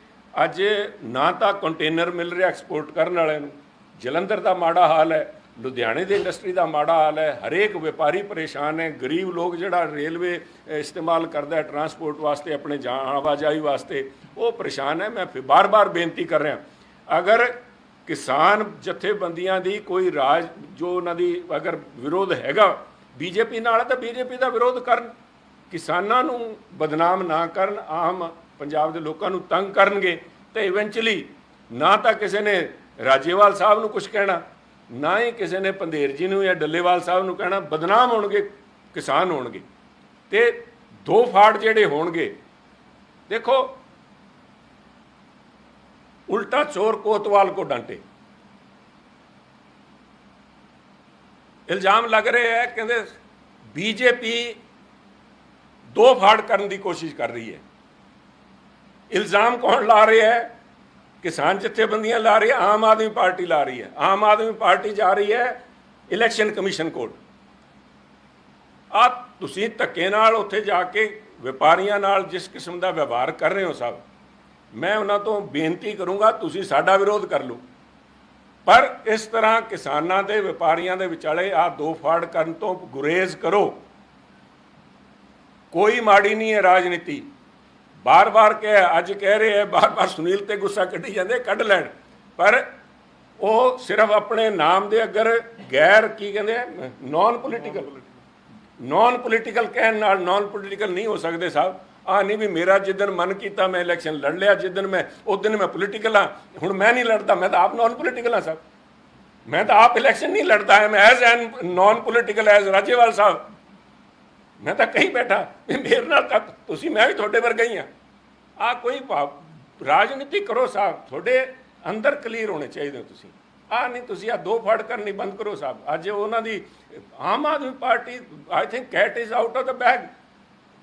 ਅੱਜ ਨਾ ਤਾਂ ਕੰਟੇਨਰ ਮਿਲ ਰਿਹਾ ਐਕਸਪੋਰਟ ਕਰਨ ਵਾਲਿਆਂ ਨੂੰ। ਜਲੰਧਰ ਦਾ ਮਾੜਾ ਹਾਲ ਹੈ, ਲੁਧਿਆਣੇ ਦੀ ਇੰਡਸਟਰੀ ਦਾ ਮਾੜਾ ਹਾਲ ਹੈ। ਹਰੇਕ ਵਪਾਰੀ ਪਰੇਸ਼ਾਨ ਹੈ। ਗਰੀਬ ਲੋਕ ਜਿਹੜਾ ਰੇਲਵੇ ਇਸਤੇਮਾਲ ਕਰਦਾ ਹੈ ਟਰਾਂਸਪੋਰਟ ਵਾਸਤੇ, ਆਪਣੇ ਜਾਣ, ਆਵਾਜਾਈ ਵਾਸਤੇ, ਉਹ ਪਰੇਸ਼ਾਨ ਹੈ। ਮੈਂ ਫਿਰ ਬਾਰ-ਬਾਰ ਬੇਨਤੀ ਕਰ ਰਿਹਾ। ਅਗਰ ਕਿਸਾਨ ਜਥੇਬੰਦੀਆਂ ਦੀ ਕੋਈ ਰਾਜ, ਜੋ ਉਹਨਾਂ ਦੀ ਅਗਰ ਵਿਰੋਧ ਹੈਗਾ, ਬੀਜੇਪੀ ਨਾਲ ਤਾਂ ਬੀਜੇਪੀ ਦਾ ਵਿਰੋਧ ਕਰਨ। ਕਿਸਾਨਾਂ ਨੂੰ ਬਦਨਾਮ ਨਾ ਕਰਨ, ਆਮ ਪੰਜਾਬ ਦੇ ਲੋਕਾਂ ਨੂੰ ਤੰਗ ਕਰਨਗੇ, ਤੇ ਇਵੈਂਚੁਅਲੀ ਨਾ ਤਾਂ ਕਿਸੇ ਨੇ ਰਾਜੇਵਾਲ ਸਾਹਿਬ ਨੂੰ ਕੁਝ ਕਹਿਣਾ, ਨਾ ਹੀ ਕਿਸੇ ਨੇ ਪੰਧੇਰ ਜੀ ਨੂੰ ਜਾਂ ਡੱਲੇਵਾਲ ਸਾਹਿਬ ਨੂੰ ਕਹਿਣਾ, ਬਦਨਾਮ ਹੋਣਗੇ, ਕਿਸਾਨ ਹੋਣਗੇ। ਤੇ ਦੋ ਫਾੜ ਜਿਹੜੇ ਹੋਣਗੇ, ਦੇਖੋ, ਉਲਟਾ ਚੋਰ ਕੋਤਵਾਲ ਕੋ ਡਾਂਟੇ। ਇਲਜ਼ਾਮ ਲੱਗ ਰਿਹਾ ਹੈ, ਕਹਿੰਦੇ ਬੀਜੇਪੀ ਦੋ ਫਾੜ ਕਰਨ ਦੀ ਕੋਸ਼ਿਸ਼ ਕਰ ਰਹੀ ਹੈ। ਇਲਜ਼ਾਮ ਕੌਣ ਲਾ ਰਿਹਾ ਹੈ? ਕਿਸਾਨ ਜਥੇਬੰਦੀਆਂ ਲਾ ਰਹੀ ਹੈ, ਆਮ ਆਦਮੀ ਪਾਰਟੀ ਲਾ ਰਹੀ ਹੈ। ਆਮ ਆਦਮੀ ਪਾਰਟੀ ਜਾ ਰਹੀ ਹੈ ਇਲੈਕਸ਼ਨ ਕਮਿਸ਼ਨ ਕੋਲ। ਆ ਤੁਸੀਂ ਧੱਕੇ ਨਾਲ ਉੱਥੇ ਜਾ ਕੇ ਵਪਾਰੀਆਂ ਨਾਲ ਜਿਸ ਕਿਸਮ ਦਾ ਵਿਵਹਾਰ ਕਰ ਰਹੇ ਹੋ ਸਭ, ਮੈਂ ਉਹਨਾਂ ਤੋਂ ਬੇਨਤੀ ਕਰੂੰਗਾ, ਤੁਸੀਂ ਸਾਡਾ ਵਿਰੋਧ ਕਰ ਲਓ। ਪਰ ਇਸ ਤਰ੍ਹਾਂ ਕਿਸਾਨਾਂ ਦੇ, ਵਪਾਰੀਆਂ ਦੇ ਵਿਚਾਲੇ ਆ ਦੋ ਫਾੜ ਕਰਨ ਤੋਂ ਗੁਰੇਜ਼ ਕਰੋ। ਕੋਈ ਮਾੜੀ ਨਹੀਂ ਹੈ ਰਾਜਨੀਤੀ। ਬਾਰ-ਬਾਰ ਕਹਿ, ਅੱਜ ਕਹਿ ਰਹੇ ਹੈ, ਬਾਰ-ਬਾਰ ਸੁਨੀਲ ਤੇ ਗੁੱਸਾ ਕੱਢੀ ਜਾਂਦੇ, ਕੱਢ ਲੈਣ। ਪਰ ਉਹ ਸਿਰਫ ਆਪਣੇ ਨਾਮ ਦੇ ਅਗਰ ਗੈਰ ਕੀ ਕਹਿੰਦੇ ਨਾਨ ਪੋਲੀਟੀਕਲ ਨਾਨ ਪੋਲੀਟੀਕਲ ਕਹਿਣ ਨਾਲ ਨਾਨ ਪੋਲੀਟੀਕਲ ਨਹੀਂ ਹੋ ਸਕਦੇ ਸਾਹਿਬ। ਆ ਨਹੀਂ ਵੀ ਮੇਰਾ ਜਿੱਦਨ ਮਨ ਕੀਤਾ ਮੈਂ ਇਲੈਕਸ਼ਨ ਲੜ ਲਿਆ ਜਿੱਦਨ ਮੈਂ, ਉਸ ਦਿਨ ਮੈਂ ਪੋਲੀਟੀਕਲ ਆ ਹੁਣ ਮੈਂ ਨਹੀਂ ਲੜਦਾ, ਮੈਂ ਤਾਂ ਆਪ ਨਾਨ ਪੋਲੀਟੀਕਲ ਆ ਸਾਹਿਬ। ਮੈਂ ਤਾਂ ਆਪ ਇਲੈਕਸ਼ਨ ਨਹੀਂ ਲੜਦਾ am as an non political as Rajewal Sahib. ਮੈਂ ਤਾਂ ਕਹੀ ਬੈਠਾ ਵੀ ਮੇਰੇ ਨਾਲ ਤਾਂ ਤੁਸੀਂ, ਮੈਂ ਵੀ ਤੁਹਾਡੇ ਵਰਗਾ ਹੀ ਆ ਆ ਕੋਈ ਭਾਵ ਰਾਜਨੀਤੀ ਕਰੋ ਸਾਹਿਬ ਤੁਹਾਡੇ ਅੰਦਰ ਕਲੀਅਰ ਹੋਣੇ ਚਾਹੀਦੇ ਹੋ ਤੁਸੀਂ। ਆ ਨਹੀਂ, ਤੁਸੀਂ ਆ ਦੋ ਫੜ ਕਰਨੀ ਬੰਦ ਕਰੋ ਸਾਹਿਬ ਅੱਜ ਉਹਨਾਂ ਦੀ Aam Aadmi party I think cat is out of the bag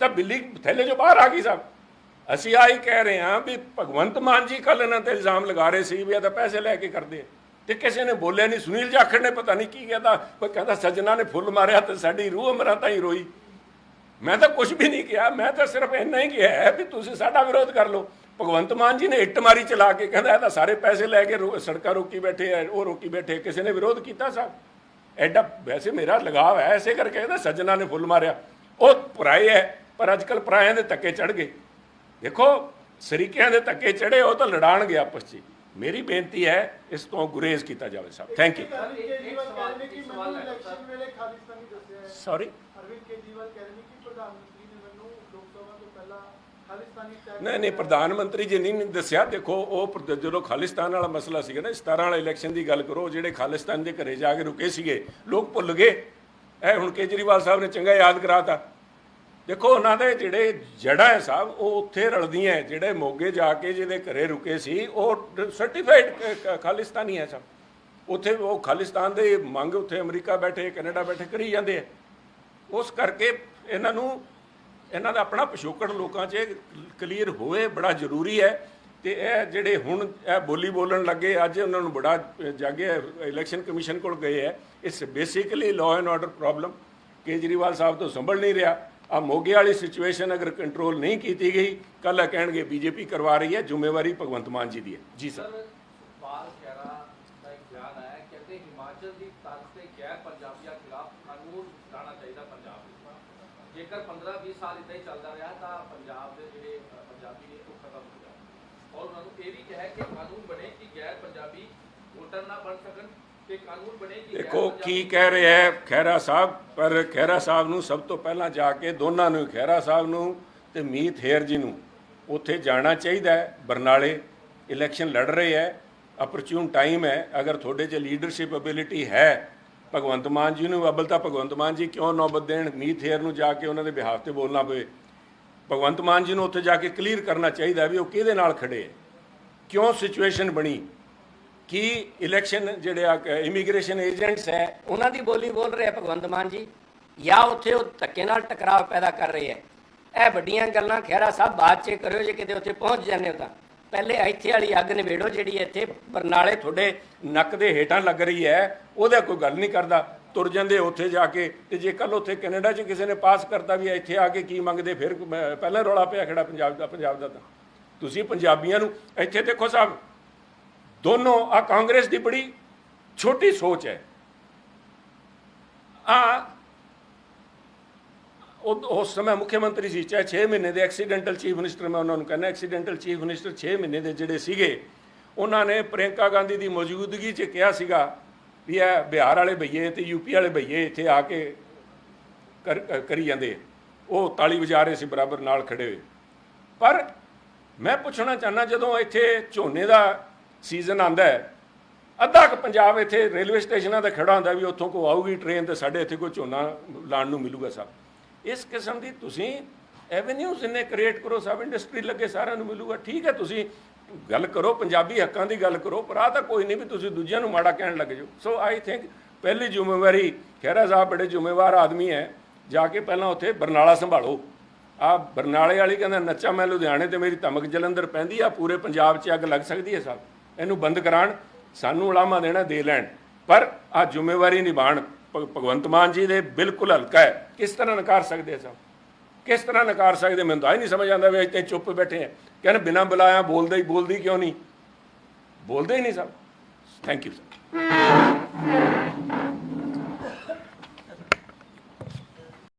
ਤਾਂ ਬਿੱਲੀ ਥੈਲੇ ਜੋ ਬਾਹਰ ਆ ਗਈ ਸਾਹਿਬ ਅਸੀਂ ਆਹੀ ਕਹਿ ਰਹੇ ਹਾਂ ਵੀ ਭਗਵੰਤ ਮਾਨ ਜੀ ਕੱਲ ਇਹਨਾਂ ਤੇ ਇਲਜ਼ਾਮ ਲਗਾ ਰਹੇ ਸੀ ਵੀ ਇਹ ਤਾਂ ਪੈਸੇ ਲੈ ਕੇ ਕਰਦੇ ਆ। ਤੇ ਕਿਸੇ ਨੇ ਬੋਲਿਆ ਨਹੀਂ, ਸੁਨੀਲ ਜਾਖੜ ਨੇ ਪਤਾ ਨਹੀਂ ਕੀ ਕਹਿੰਦਾ, ਕੋਈ ਕਹਿੰਦਾ ਸੱਜਣਾ ਨੇ ਫੁੱਲ ਮਾਰਿਆ ਤੇ ਸਾਡੀ ਰੂਹ ਅਮਰਾਂ ਤਾਂ ਹੀ ਰੋਈ। ਮੈਂ ਤਾਂ ਕੁਝ ਵੀ ਨਹੀਂ ਕਿਹਾ, ਮੈਂ ਤਾਂ ਸਿਰਫ ਇੰਨਾ ਹੀ ਕਿਹਾ ਹੈ ਵੀ ਤੁਸੀਂ ਸਾਡਾ ਵਿਰੋਧ ਕਰ ਲਓ। ਭਗਵੰਤ ਮਾਨ ਜੀ ਨੇ ਇੱਟ ਮਾਰੀ ਚਲਾ ਕੇ, ਕਹਿੰਦਾ ਇਹ ਤਾਂ ਸਾਰੇ ਪੈਸੇ ਲੈ ਕੇ ਰੋ- ਸੜਕਾਂ ਰੋਕੀ ਬੈਠੇ ਆ, ਉਹ ਰੋਕੀ ਬੈਠੇ ਕਿਸੇ ਨੇ ਵਿਰੋਧ ਕੀਤਾ ਸਾਹਿਬ ਐਡਾ ਵੈਸੇ ਮੇਰਾ ਲਗਾਵ ਹੈ ਐਸੇ ਕਰਕੇ ਕਹਿੰਦਾ ਸੱਜਣਾ ਨੇ ਫੁੱਲ ਮਾਰਿਆ। ਉਹ ਪਰਾਏ ਹੈ, ਪਰ ਅੱਜ ਕੱਲ ਪਰਾਇਆਂ ਦੇ ਧੱਕੇ ਚੜ ਗਏ। ਦੇਖੋ, ਸਰੀਕਿਆਂ ਦੇ ਧੱਕੇ ਚੜੇ ਉਹ ਤਾਂ ਲੜਾਣਗੇ ਆਪਸ 'ਚ। ਮੇਰੀ ਬੇਨਤੀ ਹੈ ਇਸ ਤੋਂ ਗੁਰੇਜ਼ ਕੀਤਾ ਜਾਵੇ ਸਾਹਿਬ ਥੈਂਕ ਯੂ ਸੌਰੀ ਪ੍ਰਧਾਨ ਮੰਤਰੀ ਨਹੀਂ ਨਹੀਂ ਪ੍ਰਧਾਨ ਮੰਤਰੀ ਜੀ ਨਹੀਂ ਦੱਸਿਆ ਦੇਖੋ ਉਹ ਜਦੋਂ ਖਾਲਿਸਤਾਨ ਵਾਲਾ ਮਸਲਾ ਸੀਗਾ ਨਾ 17 ਵਾਲਾ ਇਲੈਕਸ਼ਨ ਦੀ ਗੱਲ ਕਰੋ ਜਿਹੜੇ ਖਾਲਿਸਤਾਨ ਦੇ ਘਰੇ ਜਾ ਕੇ ਰੁਕੇ ਸੀਗੇ ਲੋਕ ਭੁੱਲ ਗਏ ਇਹ ਹੁਣ ਕੇਜਰੀਵਾਲ ਸਾਹਿਬ ਨੇ ਚੰਗਾ ਯਾਦ ਕਰਾਤਾ ਦੇਖੋ, ਉਹਨਾਂ ਦੇ ਜਿਹੜੇ ਜੜ੍ਹਾਂ ਹੈ ਸਾਹਿਬ ਉਹ ਉੱਥੇ ਰਲਦੀਆਂ ਹੈ। ਜਿਹੜੇ ਮੋਗੇ ਜਾ ਕੇ ਜਿਹਦੇ ਘਰੇ ਰੁਕੇ ਸੀ, ਉਹ ਸਰਟੀਫਾਈਡ ਖਾਲਿਸਤਾਨੀ ਹੈ ਸਭ ਉੱਥੇ ਉਹ ਖਾਲਿਸਤਾਨ ਦੇ ਮੰਗ ਉੱਥੇ ਅਮਰੀਕਾ ਬੈਠੇ, ਕੈਨੇਡਾ ਬੈਠੇ, ਕਰੀ ਜਾਂਦੇ ਆ ਉਸ ਕਰਕੇ ਇਹਨਾਂ ਨੂੰ, ਇਹਨਾਂ ਦਾ ਆਪਣਾ ਪਿਛੋਕੜ ਲੋਕਾਂ 'ਚ ਕਲੀਅਰ ਹੋਵੇ, ਬੜਾ ਜ਼ਰੂਰੀ ਹੈ। ਤੇ ਇਹ ਜਿਹੜੇ ਹੁਣ ਇਹ ਬੋਲੀ ਬੋਲਣ ਲੱਗੇ, ਅੱਜ ਉਹਨਾਂ ਨੂੰ ਬੜਾ ਜਾਗੇ ਇਲੈਕਸ਼ਨ ਕਮਿਸ਼ਨ ਕੋਲ ਗਏ ਹੈ। ਇਸ basically law and order problem Kejriwal ਸਾਹਿਬ ਤੋਂ ਸੰਭਲ ਨਹੀਂ ਰਿਹਾ। ਆ ਮੋਗੇ ਵਾਲੀ ਸਿਚੁਏਸ਼ਨ ਅਗਰ ਕੰਟਰੋਲ ਨਹੀਂ ਕੀਤੀ ਗਈ ਕੱਲ ਕਹਿਣਗੇ ਬੀਜੇਪੀ ਕਰਵਾ ਰਹੀ ਹੈ ਜ਼ਿੰਮੇਵਾਰੀ ਭਗਵੰਤ ਮਾਨ ਜੀ ਦੀ ਹੈ। ਜੀ ਸਰ ਬਾਲ ਖੈਰਾ ਦਾ ਇੱਕ ਬਿਆਨ ਆਇਆ ਕਹਿੰਦੇ ਹਿਮਾਚਲ ਦੀ ਤਰਜ਼ ਤੇ ਗੈਰ ਪੰਜਾਬੀਆਂ ਖਿਲਾਫ ਕਾਨੂੰਨ ਲਾਣਾ ਚਾਹੀਦਾ ਪੰਜਾਬ ਵਿੱਚ ਜੇਕਰ 15-20 ਸਾਲ ਇਦਾਂ ਹੀ ਚੱਲਦਾ ਰਿਹਾ ਤਾਂ ਪੰਜਾਬ ਦੇ ਜਿਹੜੇ ਅ, ਪੰਜਾਬੀ ਨੇ ਉਹ ਖਤਮ ਹੋ ਜਾਣਗੇ। ਔਰ ਉਹਨਾਂ ਨੂੰ ਇਹ ਵੀ ਕਿਹਾ ਕਿ ਕਾਨੂੰਨ ਬਣੇ ਕਿ ਗੈਰ ਪੰਜਾਬੀ ਵੋਟਰ ਨਾ ਬਣ ਸਕਣ। ਦੇਖੋ ਕੀ ਕਹਿ ਰਿਹਾ ਹੈ ਖਹਿਰਾ ਸਾਹਿਬ ਪਰ ਖਹਿਰਾ ਸਾਹਿਬ ਨੂੰ ਸਭ ਤੋਂ ਪਹਿਲਾਂ ਜਾ ਕੇ ਦੋਨਾਂ ਨੂੰ ਖਹਿਰਾ ਸਾਹਿਬ ਨੂੰ ਤੇ ਮੀਤ ਹੇਰ ਜੀ ਨੂੰ ਉੱਥੇ ਜਾਣਾ ਚਾਹੀਦਾ ਹੈ। ਬਰਨਾਲੇ ਇਲੈਕਸ਼ਨ ਲੜ ਰਹੇ ਹੈ ਅਪਰਚੂਨ ਟਾਈਮ ਹੈ। ਅਗਰ ਤੁਹਾਡੇ 'ਚ ਲੀਡਰਸ਼ਿਪ ਐਬਿਲਿਟੀ ਹੈ ਭਗਵੰਤ ਮਾਨ ਜੀ ਨੂੰ ਅਬਲ ਤਾਂ ਭਗਵੰਤ ਮਾਨ ਜੀ ਕਿਉਂ ਨੌਬਤ ਦੇਣ? ਮੀਤ ਹੇਰ ਨੂੰ ਜਾ ਕੇ ਉਹਨਾਂ ਦੇ ਬਿਹਾਫ ਤੇ ਬੋਲਣਾ ਪਵੇ। ਭਗਵੰਤ ਮਾਨ ਜੀ ਨੂੰ ਉੱਥੇ ਜਾ ਕੇ ਕਲੀਅਰ ਕਰਨਾ ਚਾਹੀਦਾ ਵੀ ਉਹ ਕਿਹਦੇ ਨਾਲ ਖੜੇ ਹੈ। ਕਿਉਂ ਸਿਚੁਏਸ਼ਨ ਬਣੀ? ਕੀ ਇਲੈਕਸ਼ਨ ਜਿਹੜੇ ਆ ਇਮੀਗ੍ਰੇਸ਼ਨ ਏਜੰਟਸ ਹੈ, ਉਹਨਾਂ ਦੀ ਬੋਲੀ ਬੋਲ ਰਿਹਾ ਭਗਵੰਤ ਮਾਨ ਜੀ, ਜਾਂ ਉੱਥੇ ਉਹ ਧੱਕੇ ਨਾਲ ਟਕਰਾਅ ਪੈਦਾ ਕਰ ਰਹੇ ਹੈ ਇਹ ਵੱਡੀਆਂ ਗੱਲਾਂ ਖਹਿਰਾ ਸਾਹਿਬ ਬਾਅਦ ਚ ਕਰਿਓ, ਜੇ ਕਿਤੇ ਉੱਥੇ ਪਹੁੰਚ ਜਾਂਦੇ ਹੋ ਤਾਂ। ਪਹਿਲੇ ਇੱਥੇ ਵਾਲੀ ਅੱਗ ਨਿਬੇੜੋ ਜਿਹੜੀ ਇੱਥੇ ਬਰਨਾਲੇ ਤੁਹਾਡੇ ਨੱਕ ਦੇ ਹੇਠਾਂ ਲੱਗ ਰਹੀ ਹੈ, ਉਹਦਾ ਕੋਈ ਗੱਲ ਨਹੀਂ ਕਰਦਾ। ਤੁਰ ਜਾਂਦੇ ਉੱਥੇ ਜਾ ਕੇ, ਤੇ ਜੇ ਕੱਲ ਉੱਥੇ ਕੈਨੇਡਾ 'ਚ ਕਿਸੇ ਨੇ ਪਾਸ ਕਰਤਾ ਵੀ ਇੱਥੇ ਆ ਕੇ ਕੀ ਮੰਗਦੇ, ਫਿਰ ਪਹਿਲਾਂ ਰੌਲਾ ਪਿਆ ਖੜਾ ਪੰਜਾਬ ਦਾ ਪੰਜਾਬ ਦਾ ਤਾਂ। ਤੁਸੀਂ ਪੰਜਾਬੀਆਂ ਨੂੰ ਇੱਥੇ ਦੇਖੋ ਸਾਹਿਬ ਦੋਨੋਂ ਆ ਕਾਂਗਰਸ ਦੀ ਬੜੀ ਛੋਟੀ ਸੋਚ ਹੈ। ਆ ਉਸ ਸਮੇਂ ਮੁੱਖ ਮੰਤਰੀ ਸੀ, ਚਾਹੇ 6 ਮਹੀਨੇ ਦੇ ਐਕਸੀਡੈਂਟਲ ਚੀਫ ਮਿਨਿਸਟਰ ਮੈਂ ਉਹਨਾਂ ਨੂੰ ਕਹਿੰਦਾ ਐਕਸੀਡੈਂਟਲ ਚੀਫ ਮਿਨਿਸਟਰ 6 ਮਹੀਨੇ ਦੇ ਜਿਹੜੇ ਸੀਗੇ, ਉਹਨਾਂ ਨੇ ਪ੍ਰਿਯੰਕਾ ਗਾਂਧੀ ਦੀ ਮੌਜੂਦਗੀ 'ਚ ਕਿਹਾ ਸੀਗਾ ਵੀ ਇਹ ਬਿਹਾਰ ਵਾਲੇ ਭਈਏ ਤੇ ਯੂਪੀ ਵਾਲੇ ਭਈਏ ਇੱਥੇ ਆ ਕੇ ਕਰੀ ਜਾਂਦੇ ਉਹ ਤਾਲੀ ਵਜਾ ਰਹੇ ਸੀ, ਬਰਾਬਰ ਨਾਲ ਖੜੇ ਹੋਏ। ਪਰ ਮੈਂ ਪੁੱਛਣਾ ਚਾਹਨਾ ਜਦੋਂ ਇੱਥੇ ਝੋਨੇ ਦਾ ਸੀਜ਼ਨ ਆਂਦਾ ਹੈ। ਅੱਧਾ ਕੁ ਪੰਜਾਬ ਇੱਥੇ ਰੇਲਵੇ ਸਟੇਸ਼ਨਾਂ ਤੇ ਖੜਾ ਹੁੰਦਾ ਵੀ ਉੱਥੋਂ ਕੋ ਆਊਗੀ ਟ੍ਰੇਨ ਤੇ ਸਾਡੇ ਇੱਥੇ ਕੋਈ ਝੋਨਾ ਲਾਣ ਨੂੰ ਮਿਲੂਗਾ ਸਭ। ਇਸ ਕਿਸਮ ਦੀ ਤੁਸੀਂ ਐਵੇਨਿਊਜ਼ ਇੰਨੇ ਕ੍ਰੀਏਟ ਕਰੋ ਸਭ ਇੰਡਸਟਰੀ ਲੱਗੇ ਸਾਰਿਆਂ ਨੂੰ ਮਿਲੂਗਾ। ਠੀਕ ਹੈ, ਤੁਸੀਂ ਗੱਲ ਕਰੋ, ਪੰਜਾਬੀ ਹੱਕਾਂ ਦੀ ਗੱਲ ਕਰੋ, ਪਰ ਆਹ ਤਾਂ ਕੋਈ ਨਹੀਂ ਵੀ ਤੁਸੀਂ ਦੂਜਿਆਂ ਨੂੰ ਮਾੜਾ ਕਹਿਣ ਲੱਗ ਜਾਓ। ਸੋ ਆਈ ਥਿੰਕ ਪਹਿਲੀ ਜ਼ਿੰਮੇਵਾਰੀ ਖਹਿਰਾ ਸਾਹਿਬ ਬੜੇ ਜ਼ਿੰਮੇਵਾਰ ਆਦਮੀ ਹੈ। ਜਾ ਕੇ ਪਹਿਲਾਂ ਉੱਥੇ ਬਰਨਾਲਾ ਸੰਭਾਲੋ। ਆ ਬਰਨਾਲੇ ਵਾਲੀ ਕਹਿੰਦਾ, ਨੱਚਾ ਮੈਂ ਲੁਧਿਆਣੇ ਤੇ ਮੇਰੀ ਧਮਕ ਜਲੰਧਰ ਪੈਂਦੀ ਆ, ਪੂਰੇ ਪੰਜਾਬ 'ਚ ਅੱਗ ਲੱਗ ਸਕਦੀ ਹੈ ਸਾਹਿਬ ਇਹਨੂੰ ਬੰਦ ਕਰਾਣ ਸਾਨੂੰ ਉਲਾਮਾ ਦੇਣਾ, ਦੇ ਲੈਣ। ਪਰ ਆ ਜ਼ਿੰਮੇਵਾਰੀ ਨਿਭਾਣ ਭ- ਭਗਵੰਤ ਮਾਨ ਜੀ ਦੇ ਬਿਲਕੁਲ ਹਲਕਾ ਹੈ। ਕਿਸ ਤਰ੍ਹਾਂ ਨਕਾਰ ਸਕਦੇ ਸਭ ਕਿਸ ਤਰ੍ਹਾਂ ਨਕਾਰ ਸਕਦੇ? ਮੈਨੂੰ ਤਾਂ ਹੀ ਨਹੀਂ ਸਮਝ ਆਉਂਦਾ ਵੀ ਇੱਥੇ ਚੁੱਪ ਬੈਠੇ ਆ ਕਹਿੰਦੇ ਬਿਨਾਂ ਬੁਲਾਇਆ ਬੋਲਦੇ ਹੀ ਬੋਲਦੀ ਕਿਉਂ ਨਹੀਂ? ਬੋਲਦੇ ਹੀ ਨਹੀਂ ਸਭ। Thank you sir